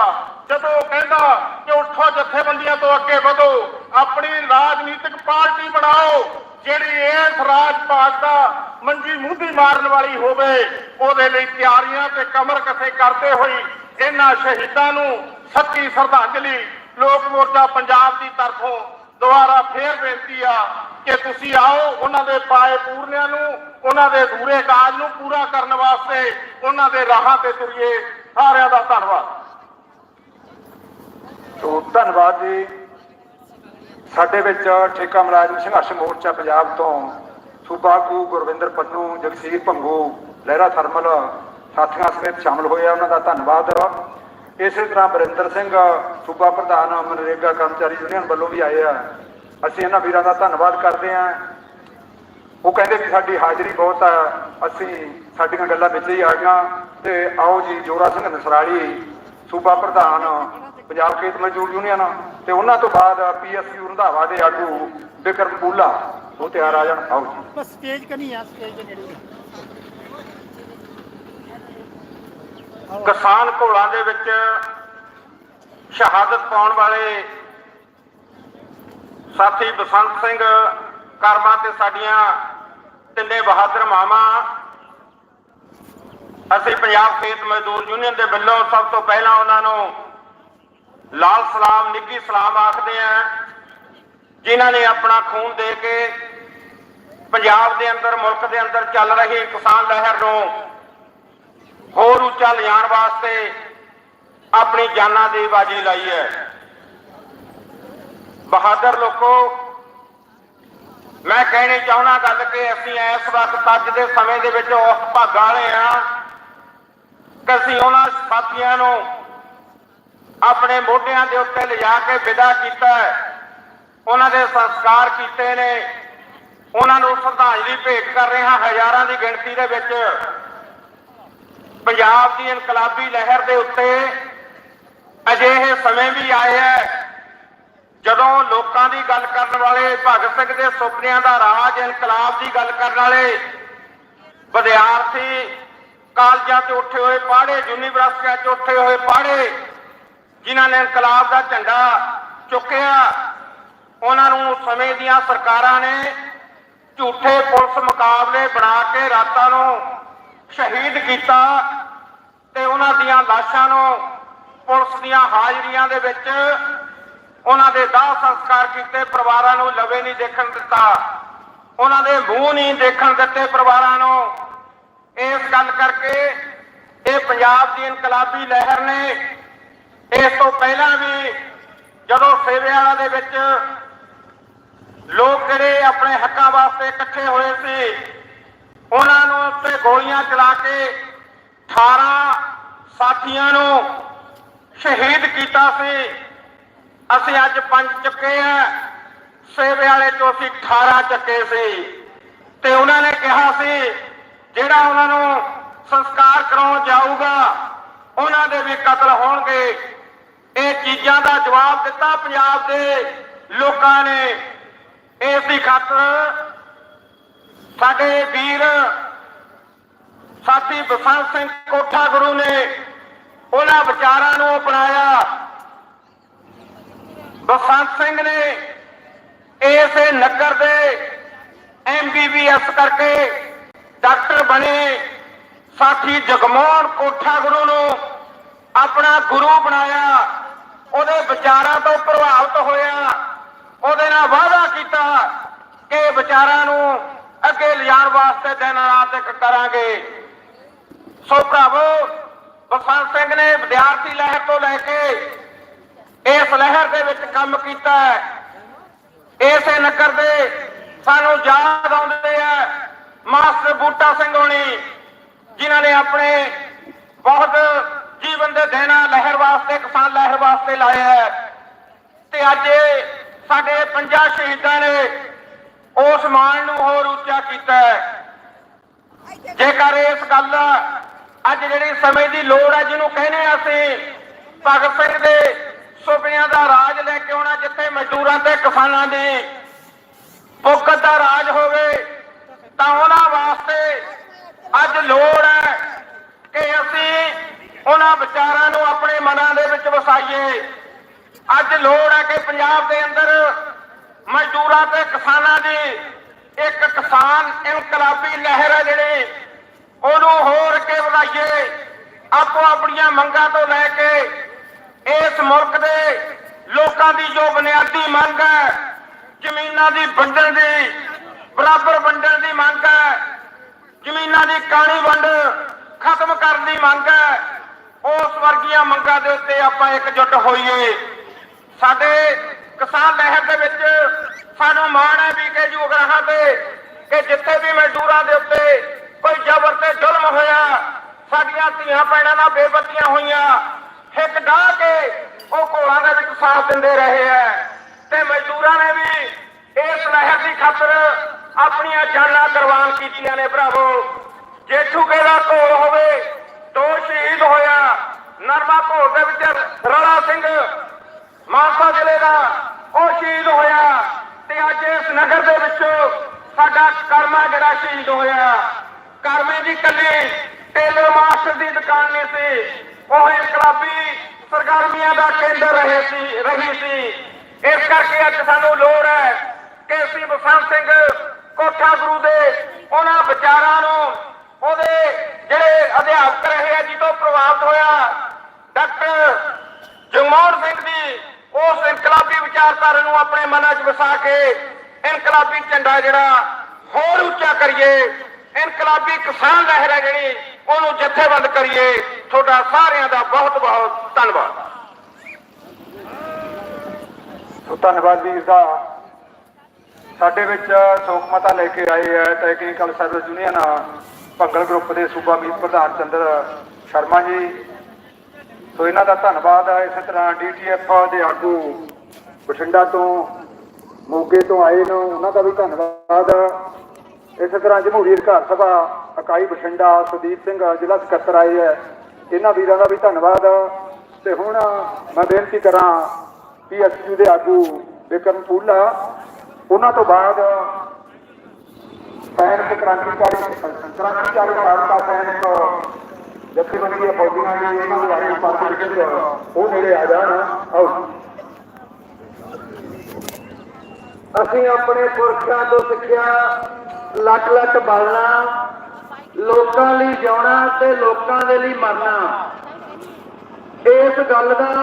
ਜਦੋਂ ਕਹਿੰਦਾ ਕਿ ਉੱਠੋ ਜਥੇਬੰਦੀਆਂ ਤੋਂ ਅੱਗੇ ਵਧੋ, ਆਪਣੀ ਰਾਜਨੀਤਿਕ ਪਾਰਟੀ ਬਣਾਓ, ਜਿਹੜੀ ਇਸ ਰਾਜ ਭਾਗ ਦਾ ਮੰਜੀ ਮੂੰਦੀ ਮਾਰਨ ਵਾਲੀ ਹੋਵੇ, ਉਹਦੇ ਲਈ ਤਿਆਰੀਆਂ ਤੇ ਕਮਰ ਕਸੇ ਕਰਦੇ ਹੋਈ ਇਹਨਾਂ ਸ਼ਹੀਦਾਂ ਨੂੰ ਸੱਚੀ ਸ਼ਰਧਾਂਜਲੀ ਲੋਕ ਮੋਰਚਾ ਪੰਜਾਬ ਦੀ ਤਰਫੋਂ ਦੁਬਾਰਾ ਫੇਰ ਬੇਨਤੀ ਆ ਕਿ ਤੁਸੀਂ ਆਓ, ਉਹਨਾਂ ਦੇ ਪਾਏ ਪੂਰਨਿਆਂ ਨੂੰ, ਉਹਨਾਂ ਦੇ ਅਧੂਰੇ ਕਾਜ ਨੂੰ ਪੂਰਾ ਕਰਨ ਵਾਸਤੇ ਉਹਨਾਂ ਦੇ ਰਾਹਾਂ ਤੇ ਤੁਰੀਏ। ਸਾਰਿਆਂ ਦਾ ਧੰਨਵਾਦ। ਸੋ ਧੰਨਵਾਦ ਜੀ। ਸਾਡੇ ਵਿੱਚ ਠੇਕਾ ਮੁਲਾਜ਼ਮ ਸੰਘਰਸ਼ ਮੋਰਚਾ ਪੰਜਾਬ ਤੋਂ ਸੂਬਾ ਆਗੂ ਗੁਰਵਿੰਦਰ ਪੰਨੂ, ਜਗਸੀਰ ਭੰਗੂ, ਲਹਿਰਾ ਥਰਮਲ, ਸਾਥੀਆਂ ਸਮੇਤ ਸ਼ਾਮਲ ਹੋਏ ਆ। ਉਹਨਾਂ ਦਾ ਧੰਨਵਾਦ। ਇਸੇ ਤਰ੍ਹਾਂ ਬਰਿੰਦਰ ਸਿੰਘ, ਸੂਬਾ ਪ੍ਰਧਾਨ, ਮਨਰੇਗਾ ਕਰਮਚਾਰੀ ਯੂਨੀਅਨ ਵੱਲੋਂ ਵੀ ਆਏ ਆ। ਅਸੀਂ ਇਹਨਾਂ ਵੀਰਾਂ ਦਾ ਧੰਨਵਾਦ ਕਰਦੇ ਹਾਂ। ਉਹ ਕਹਿੰਦੇ ਵੀ ਸਾਡੀ ਹਾਜ਼ਰੀ ਬਹੁਤ ਆ। ਅਸੀਂ ਸਾਡੀਆਂ ਗੱਲਾਂ ਵਿੱਚ ਹੀ ਆ ਗਈਆਂ ਤੇ ਆਓ ਜੀ, ਜੋਰਾ ਸਿੰਘ ਨਸਰਾਲੀ, ਸੂਬਾ ਪ੍ਰਧਾਨ, ਪੰਜਾਬ ਖੇਤ ਮਜ਼ਦੂਰ ਯੂਨੀਅਨ ਤੇ ਉਹਨਾਂ ਤੋਂ ਬਾਅਦ ਪੀਐਸਯੂ ਰੰਧਾਵਾ ਦੇ ਆਗੂ ਬਿਕਰਮ ਬੂਲਾ ਉਹ ਤਿਆਰ ਆ ਜਾਣ। ਆਓ ਜੀ। ਬਸ ਸਟੇਜ ਕਨੀ ਆ ਸਟੇਜ ਦੇ ਨੇੜੇ। ਕਿਸਾਨ ਘੋਲਾਂ ਦੇ ਵਿੱਚ ਸ਼ਹਾਦਤ ਪਾਉਣ ਵਾਲੇ ਸਾਥੀ ਬਸੰਤ ਸਿੰਘ ਕਰਮਾ ਤੇ ਸਾਡੀਆਂ ਤਿੰਨੇ ਬਹਾਦਰ ਮਾਵਾਂ, ਅਸੀਂ ਪੰਜਾਬ ਖੇਤ ਮਜ਼ਦੂਰ ਯੂਨੀਅਨ ਦੇ ਵੱਲੋਂ ਸਭ ਤੋਂ ਪਹਿਲਾਂ ਉਹਨਾਂ ਨੂੰ ਲਾਲ ਸਲਾਮ ਨਿੱਗੀ ਸਲਾਮ ਆਖਦੇ ਆ ਜਿਨ੍ਹਾਂ ਨੇ ਆਪਣਾ ਖੂਨ ਦੇ ਕੇ ਪੰਜਾਬ ਦੇ ਅੰਦਰ, ਮੁਲਕ ਦੇ ਅੰਦਰ ਚੱਲ ਰਹੀ ਕਿਸਾਨ ਲਹਿਰ ਨੂੰ ਹੋਰ ਉੱਚਾ ਲਿਜਾਣ ਵਾਸਤੇ ਆਪਣੀ ਜਾਨਾਂ ਦੀ ਬਾਜੀ ਲਾਈ ਹੈ। ਬਹਾਦਰ ਲੋਕੋ, ਮੈਂ ਕਹਿਣੀ ਚਾਹੁੰਦਾ ਗੱਲ ਕਿ ਅਸੀਂ ਇਸ ਵਕਤ ਅੱਜ ਦੇ ਸਮੇਂ ਦੇ ਵਿੱਚ ਉਸ ਭਾਗਾਂ ਵਾਲੇ ਆ ਕਿ ਅਸੀਂ ਉਹਨਾਂ ਸਾਥੀਆਂ ਨੂੰ ਆਪਣੇ ਮੋਢਿਆਂ ਦੇ ਉੱਤੇ ਲਿਜਾ ਕੇ ਵਿਦਾ ਕੀਤਾ ਉਹਨਾਂ ਦੇ ਸੰਸਕਾਰ ਕੀਤੇ ਨੇ। ਉਹਨਾਂ ਨੂੰ ਸ਼ਰਧਾਂਜਲੀ ਭੇਟ ਕਰ ਰਹੇ ਹਾਂ। ਹਜ਼ਾਰਾਂ ਦੀ ਗਿਣਤੀ ਦੇ ਵਿੱਚ ਪੰਜਾਬ ਦੀ ਇਨਕਲਾਬੀ ਲਹਿਰ ਦੇ ਉੱਤੇ ਅਜਿਹੇ ਸਮੇਂ ਵੀ ਆਏ ਹੈ ਜਦੋਂ ਲੋਕਾਂ ਦੀ ਗੱਲ ਕਰਨ ਵਾਲੇ ਭਗਤ ਸਿੰਘ ਦੇ ਸੁਪਨਿਆਂ ਦਾ ਰਾਜ ਇਨਕਲਾਬ ਦੀ ਗੱਲ ਕਰਨ ਵਾਲੇ ਵਿਦਿਆਰਥੀ ਕਾਲਜਾਂ ਤੇ ਉੱਠੇ ਹੋਏ ਪਾੜੇ, ਯੂਨੀਵਰਸਿਟੀਆਂ 'ਚ ਉੱਠੇ ਹੋਏ ਪਾੜੇ, ਜਿਨ੍ਹਾਂ ਨੇ ਇਨਕਲਾਬ ਦਾ ਝੰਡਾ ਚੁੱਕਿਆ, ਉਹਨਾਂ ਨੂੰ ਸਮੇਂ ਦੀਆਂ ਸਰਕਾਰਾਂ ਨੇ ਝੂਠੇ ਪੁਲਿਸ ਮੁਕਾਬਲੇ ਬਣਾ ਕੇ ਰਾਤਾਂ ਨੂੰ ਸ਼ਹੀਦ ਕੀਤਾ ਤੇ ਉਹਨਾਂ ਦੀਆਂ ਲਾਸ਼ਾਂ ਨੂੰ ਪੁਲਿਸ ਦੀਆਂ ਹਾਜ਼ਰੀਆਂ ਦੇ ਵਿੱਚ ਉਹਨਾਂ ਦੇ ਦਾਹ ਸੰਸਕਾਰ ਕੀਤੇ, ਪਰਿਵਾਰਾਂ ਨੂੰ ਲਵੇ ਨਹੀਂ ਦੇਖਣ ਦਿੱਤਾ। ਉਹਨਾਂ ਦੇ ਮੂੰਹ ਨਹੀਂ ਦੇਖਣ ਦਿੱਤੇ ਪਰਿਵਾਰਾਂ ਨੂੰ। ਇਸ ਗੱਲ ਕਰਕੇ ਇਹ ਪੰਜਾਬ ਦੀ ਇਨਕਲਾਬੀ ਲਹਿਰ ਨੇ ਇਸ ਤੋਂ ਪਹਿਲਾਂ ਵੀ ਜਦੋਂ ਸੇਵੇ ਦੇ ਵਿੱਚ ਲੋਕ ਜਿਹੜੇ ਆਪਣੇ ਹੱਕਾਂ ਵਾਸਤੇ ਇਕੱਠੇ ਹੋਏ ਸੀ ਉਹਨਾਂ ਨੂੰ ਉੱਤੇ ਗੋਲੀਆਂ ਚਲਾ ਕੇ 18 ਸਾਥੀਆਂ ਨੂੰ ਸ਼ਹੀਦ ਕੀਤਾ ਸੀ। ਅਸੀਂ ਅੱਜ ਪੰਜ ਚੱਕੇ ਆ। ਸੇਵੇ ਵਾਲੇ ਤੋਂ ਅਸੀਂ 18 ਚੱਕੇ ਸੀ। ਤੇ ਉਹਨਾਂ ਨੇ ਕਿਹਾ ਸੀ, ਜਿਹੜਾ ਉਹਨਾਂ ਨੂੰ ਸੰਸਕਾਰ ਕਰਾਉਣ ਜਾਊਗਾ, ਉਹਨਾਂ ਦੇ ਵੀ ਕਤਲ ਹੋਣਗੇ। ਇਹ ਚੀਜ਼ਾਂ ਦਾ ਜਵਾਬ ਦਿੱਤਾ ਪੰਜਾਬ ਦੇ ਲੋਕਾਂ ਨੇ। ਇਸ ਦੀ ਖਾਤਰ ਸਾਡੇ ਵੀਰ ਸਾਥੀ ਬਸੰਤ ਸਿੰਘ ਕੋਠਾ ਗੁਰੂ ਨੇ ਉਹਨਾਂ ਵਿਚਾਰਾਂ ਨੂੰ ਅਪਣਾਇਆ। ਬਸੰਤ ਸਿੰਘ ਨੇ ਇਸ ਨਗਰ ਦੇ ਐਮਬੀਬੀਐਸ ਕਰਕੇ ਡਾਕਟਰ ਬਣੇ ਸਾਥੀ ਜਗਮੋਹਨ ਕੋਠਾ ਗੁਰੂ ਨੂੰ ਆਪਣਾ ਗੁਰੂ ਬਣਾਇਆ। ਉਹਦੇ ਵਿਚਾਰਾਂ ਤੋਂ ਪ੍ਰਭਾਵਿਤ ਹੋਇਆ। ਉਹਦੇ ਨਾਲ ਵਾਅਦਾ ਕੀਤਾ ਕਿ ਵਿਚਾਰਾਂ ਨੂੰ ਅੱਗੇ ਲਿਜਾਣ ਵਾਸਤੇ ਦਿਨ ਰਾਤ ਇੱਕ ਕਰਾਂਗੇ। ਸੋ ਭਰਾਵੋ, ਬਸੰਤ ਸਿੰਘ ਨੇ ਵਿਦਿਆਰਥੀ ਲਹਿਰ ਤੋਂ ਲੈ ਕੇ ਇਸ ਲਹਿਰ ਦੇ ਵਿੱਚ ਕੰਮ ਕੀਤਾ ਹੈ। ਇਸੇ ਨਗਰ ਦੇ ਸਾਨੂੰ ਯਾਦ ਆਉਂਦੇ ਆ ਮਾਸਟਰ ਬੂਟਾ ਸਿੰਘ ਹੋਣੀ, ਜਿਨ੍ਹਾਂ ਨੇ ਆਪਣੇ ਬਹੁਤ ਜੀਵਨ ਦੇ ਦੇਣਾ ਲਹਿਰ ਵਾਸਤੇ, ਕਿਸਾਨ ਲਹਿਰ ਵਾਸਤੇ ਲਾਇਆ ਤੇ ਅੱਜ ਸਾਡੇ ਪੰਜਾਂ ਸ਼ਹੀਦਾਂ ਨੇ ਉਸ ਮਾਣ ਨੂੰ ਹੋਰ ਉੱਚਾ ਕੀਤਾ ਹੈ। ਜੇਕਰ ਇਸ ਗੱਲ ਅੱਜ ਜਿਹੜੀ ਸਮੇਂ ਦੀ ਲੋੜ ਹੈ ਜਿਹਨੂੰ ਕਹਿੰਦੇ ਹਾਂ ਅਸੀਂ, ਭਗਤ ਸਿੰਘ ਦੇ ਸੁਪਨਿਆਂ ਦਾ ਰਾਜ ਲੈ ਕੇ ਆਉਣਾ, ਜਿੱਥੇ ਮਜ਼ਦੂਰਾਂ ਤੇ ਕਿਸਾਨਾਂ ਦੀ ਪੁੱਗਤ ਦਾ ਰਾਜ ਹੋਵੇ, ਤਾਂ ਉਹਨਾਂ ਵਾਸਤੇ ਅੱਜ ਲੋੜ ਹੈ ਕਿ ਅਸੀਂ ਉਹਨਾਂ ਵਿਚਾਰਾਂ ਨੂੰ ਆਪਣੇ ਮਨਾਂ ਦੇ ਵਿੱਚ ਵਸਾਈਏ। ਅੱਜ ਲੋੜ ਹੈ ਕਿ ਪੰਜਾਬ ਦੇ ਅੰਦਰ ਮਜ਼ਦੂਰਾਂ ਤੇ ਕਿਸਾਨਾਂ ਦੀ ਇੱਕ ਕਿਸਾਨ ਇਨਕਲਾਬੀ ਲਹਿਰ ਹੈ ਜਿਹੜੀ, ਉਹਨੂੰ ਹੋਰ ਅੱਗੇ ਵਧਾਈਏ। ਆਪੋ ਆਪਣੀਆਂ ਮੰਗਾਂ ਤੋਂ ਲੈ ਕੇ ਇਸ ਮੁਲਕ ਦੇ ਲੋਕਾਂ ਦੀ ਜੋ ਬੁਨਿਆਦੀ ਮੰਗ ਹੈ, ਜ਼ਮੀਨਾਂ ਦੀ ਵੰਡਣ ਦੀ, ਬਰਾਬਰ ਵੰਡਣ ਦੀ ਮੰਗ ਹੈ, ਜ਼ਮੀਨਾਂ ਦੀ ਕਾਣੀ ਵੰਡ ਖਤਮ ਕਰਨ ਦੀ ਮੰਗ ਹੈ ਉਸ ਵਰਗੀਆਂ ਮੰਗਾਂ ਦੇ ਉੱਤੇ ਆਪਾਂ ਇਕਜੁੱਟ ਹੋਈਏ। ਸਾਡੇ ਕਿਸਾਨ ਲਹਿਰ ਦੇ ਵਿੱਚ ਸਾਨੂੰ ਮਾਣ ਹੈ ਵੀ ਕਿ ਜੁਗਰਾਹਾਂ ਤੇ ਕਿ ਜਿੱਥੇ ਵੀ ਮਜ਼ਦੂਰਾਂ ਦੇ ਉੱਤੇ ਕੋਈ ਜ਼ਬਰ ਤੇ ਜ਼ੁਲਮ ਹੋਇਆ, ਸਾਡੀਆਂ ਧੀਆਂ ਭੈਣਾਂ ਨਾਲ ਬੇਬਤੀਆਂ ਹੋਈਆਂ ਹਿੱਕ ਡਾਹ ਕੇ ਉਹ ਘੋਲਾਂ ਦੇ ਵਿੱਚ ਸਾਥ ਦਿੰਦੇ ਰਹੇ ਹੈ। ਤੇ ਮਜ਼ਦੂਰਾਂ ਨੇ ਵੀ ਇਸ ਲਹਿਰ ਦੀ ਖਾਤਰ ਆਪਣੀਆਂ ਜਾਨਾਂ ਕੁਰਬਾਨ ਕੀਤੀਆਂ ਨੇ ਭਰਾਵੋ। ਜੇਠੂ ਕੇ ਦਾ ਘੋਲ ਹੋਵੇ, ਦੋ ਸ਼ਹੀਦ ਹੋਇਆ, ਨਰਮਾ ਘੋਲ ਦੇ ਵਿੱਚ ਰਲਾ ਸਿੰਘ ਮਾਨਸਾ ਜ਼ਿਲ੍ਹੇ ਦਾ ਉਹ ਸ਼ਹੀਦ ਹੋਇਆ ਤੇ ਅੱਜ ਇਸ ਨਗਰ ਦੇ ਵਿੱਚ ਸਾਡਾ ਕਰਮਾ ਜਿਹੜਾ ਸ਼ਹੀਦ ਹੋਇਆ। ਕਰਮੇ ਦੀ ਕੱਲੀ ਟੇਲਰ ਮਾਸਟਰ ਦੀ ਦੁਕਾਨ ਨਹੀਂ ਸੀ, ਉਹ ਇਨਕਲਾਬੀ ਸਰਗਰਮੀਆਂ ਦਾ ਕੇਂਦਰ ਰਹੇ ਸੀ, ਰਹੀ ਸੀ। ਇਸ ਕਰਕੇ ਅੱਜ ਸਾਨੂੰ ਲੋੜ ਹੈ ਕਿ ਅਸੀਂ ਬਸੰਤ ਸਿੰਘ ਕੋਠਾ ਗੁਰੂ ਦੇ ਉਹਨਾਂ ਵਿਚਾਰਾਂ ਨੂੰ ਉਹਦੇ ਜਿਹੜੇ ਅਧਿਆਪਕ ਰਹੇ ਆ ਜਿੱਦੋਂ ਪ੍ਰਭਾਵਿਤ ਹੋਇਆ, ਡਾਕਟਰ ਜਗਮੋਹਨ ਸਿੰਘ ਦੀ ਉਸ ਇਨਕਲਾਬੀ ਵਿਚਾਰਧਾਰਾ ਨੂੰ ਆਪਣੇ ਮਨਾਂ 'ਚ ਵਸਾ ਕੇ ਇਨਕਲਾਬੀ ਝੰਡਾ ਜਿਹੜਾ ਹੋਰ ਉੱਚਾ ਕਰੀਏ, ਇਨਕਲਾਬੀ ਕਿਸਾਨ ਲਹਿਰ ਹੈ ਜਿਹੜੀ, ਉਹਨੂੰ ਜਥੇਬੰਦ ਕਰੀਏ। ਤੁਹਾਡਾ ਸਾਰਿਆਂ ਦਾ ਬਹੁਤ ਬਹੁਤ ਧੰਨਵਾਦ। ਸੋ ਧੰਨਵਾਦ ਵੀਰ ਦਾ। ਸਾਡੇ ਵਿੱਚ ਸ਼ੋਕ ਮਤਾ ਲੈ ਕੇ ਆਏ ਹੈ technical service union Bhangal group ਦੇ ਸੂਬਾ ਮੀਤ ਪ੍ਰਧਾਨ ਚੰਦਰ ਸ਼ਰਮਾ ਜੀ। ਸੋ ਇਹਨਾਂ ਦਾ ਧੰਨਵਾਦ ਹੈ ਇਸੇ ਤਰ੍ਹਾਂ ਡੀਟੀਐਫ ਦੇ ਆਗੂ ਬਠਿੰਡਾ ਤੋਂ, ਮੋਗੇ ਤੋਂ ਆਏ ਨੇ, ਉਹਨਾਂ ਦਾ ਵੀ ਧੰਨਵਾਦ ਇਸੇ ਤਰ੍ਹਾਂ ਜਮਹੂਰੀ ਅਧਿਕਾਰ ਸਭਾ ਇਕਾਈ ਬਠਿੰਡਾ, ਸੁਦੀਪ ਸਿੰਘ, ਜ਼ਿਲ੍ਹਾ ਸਕੱਤਰ ਆਏ ਹੈ ਇਹਨਾਂ ਵੀਰਾਂ ਦਾ ਵੀ ਧੰਨਵਾਦ ਤੇ ਹੁਣ ਮੈਂ ਬੇਨਤੀ ਕਰਾਂ ਪੀਐਸਯੂ ਦੇ ਆਗੂ ਵਿਕਰਮ ਪੂਲਾ ਉਹਨਾਂ ਤੋਂ ਬਾਅਦ ਸੈਨਿਕ ਕ੍ਰਾਂਤੀਕਾਰੀ ਕ੍ਰਾਂਤੀਕਾਰੀ ਭਾਰਤ ਸੈਨਿਕ ਜਥੇਬੰਦੀਆਂ ਫੌਜੀਆਂ ਦੀ ਇਹਨਾਂ ਦੇ ਆਗੂ ਪਾਰਟੀ ਵਿੱਚ ਉਹ ਨੇੜੇ ਆ ਜਾਣ, ਆਓ। ਅਸੀਂ ਆਪਣੇ ਪੁਰਖਿਆਂ ਤੋਂ ਸਿੱਖਿਆ ਲੱਟ ਲੱਟ ਬਲਣਾ, ਲੋਕਾਂ ਲਈ ਜਿਉਣਾ ਤੇ ਲੋਕਾਂ ਦੇ ਲਈ ਮਰਨਾ। ਇਸ ਗੱਲ ਦਾ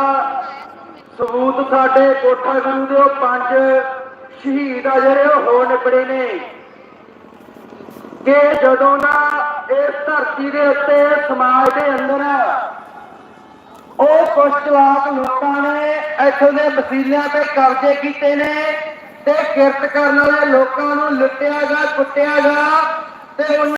ਸਬੂਤ ਸਾਡੇ ਕੋਠਾ ਗੁਰੂ ਦੇ ਪੰਜ ਸ਼ਹੀਦ ਆ ਜਿਹੜੇ ਉਹ ਹੋ ਨਿਬੜੇ ਨੇ। ਕਿ ਜਦੋਂ ਨਾ ਇਸ ਧਰਤੀ ਦੇ ਉੱਤੇ ਸਮਾਜ ਦੇ ਅੰਦਰ ਉਹ ਕੁਝ ਚਲਾਕ ਲੋਕਾਂ ਨੇ ਇੱਥੋਂ ਦੇ ਵਸੀਲਿਆਂ ਤੇ ਕਬਜ਼ੇ ਕੀਤੇ ਨੇ ਤੇ ਕਿਰਤ ਕਰਨ ਵਾਲੇ ਲੋਕਾਂ ਨੂੰ ਲੁੱਟਿਆਗਾ ਕੁੱਟਿਆਗਾ ਤੇ ਉਹਨਾਂ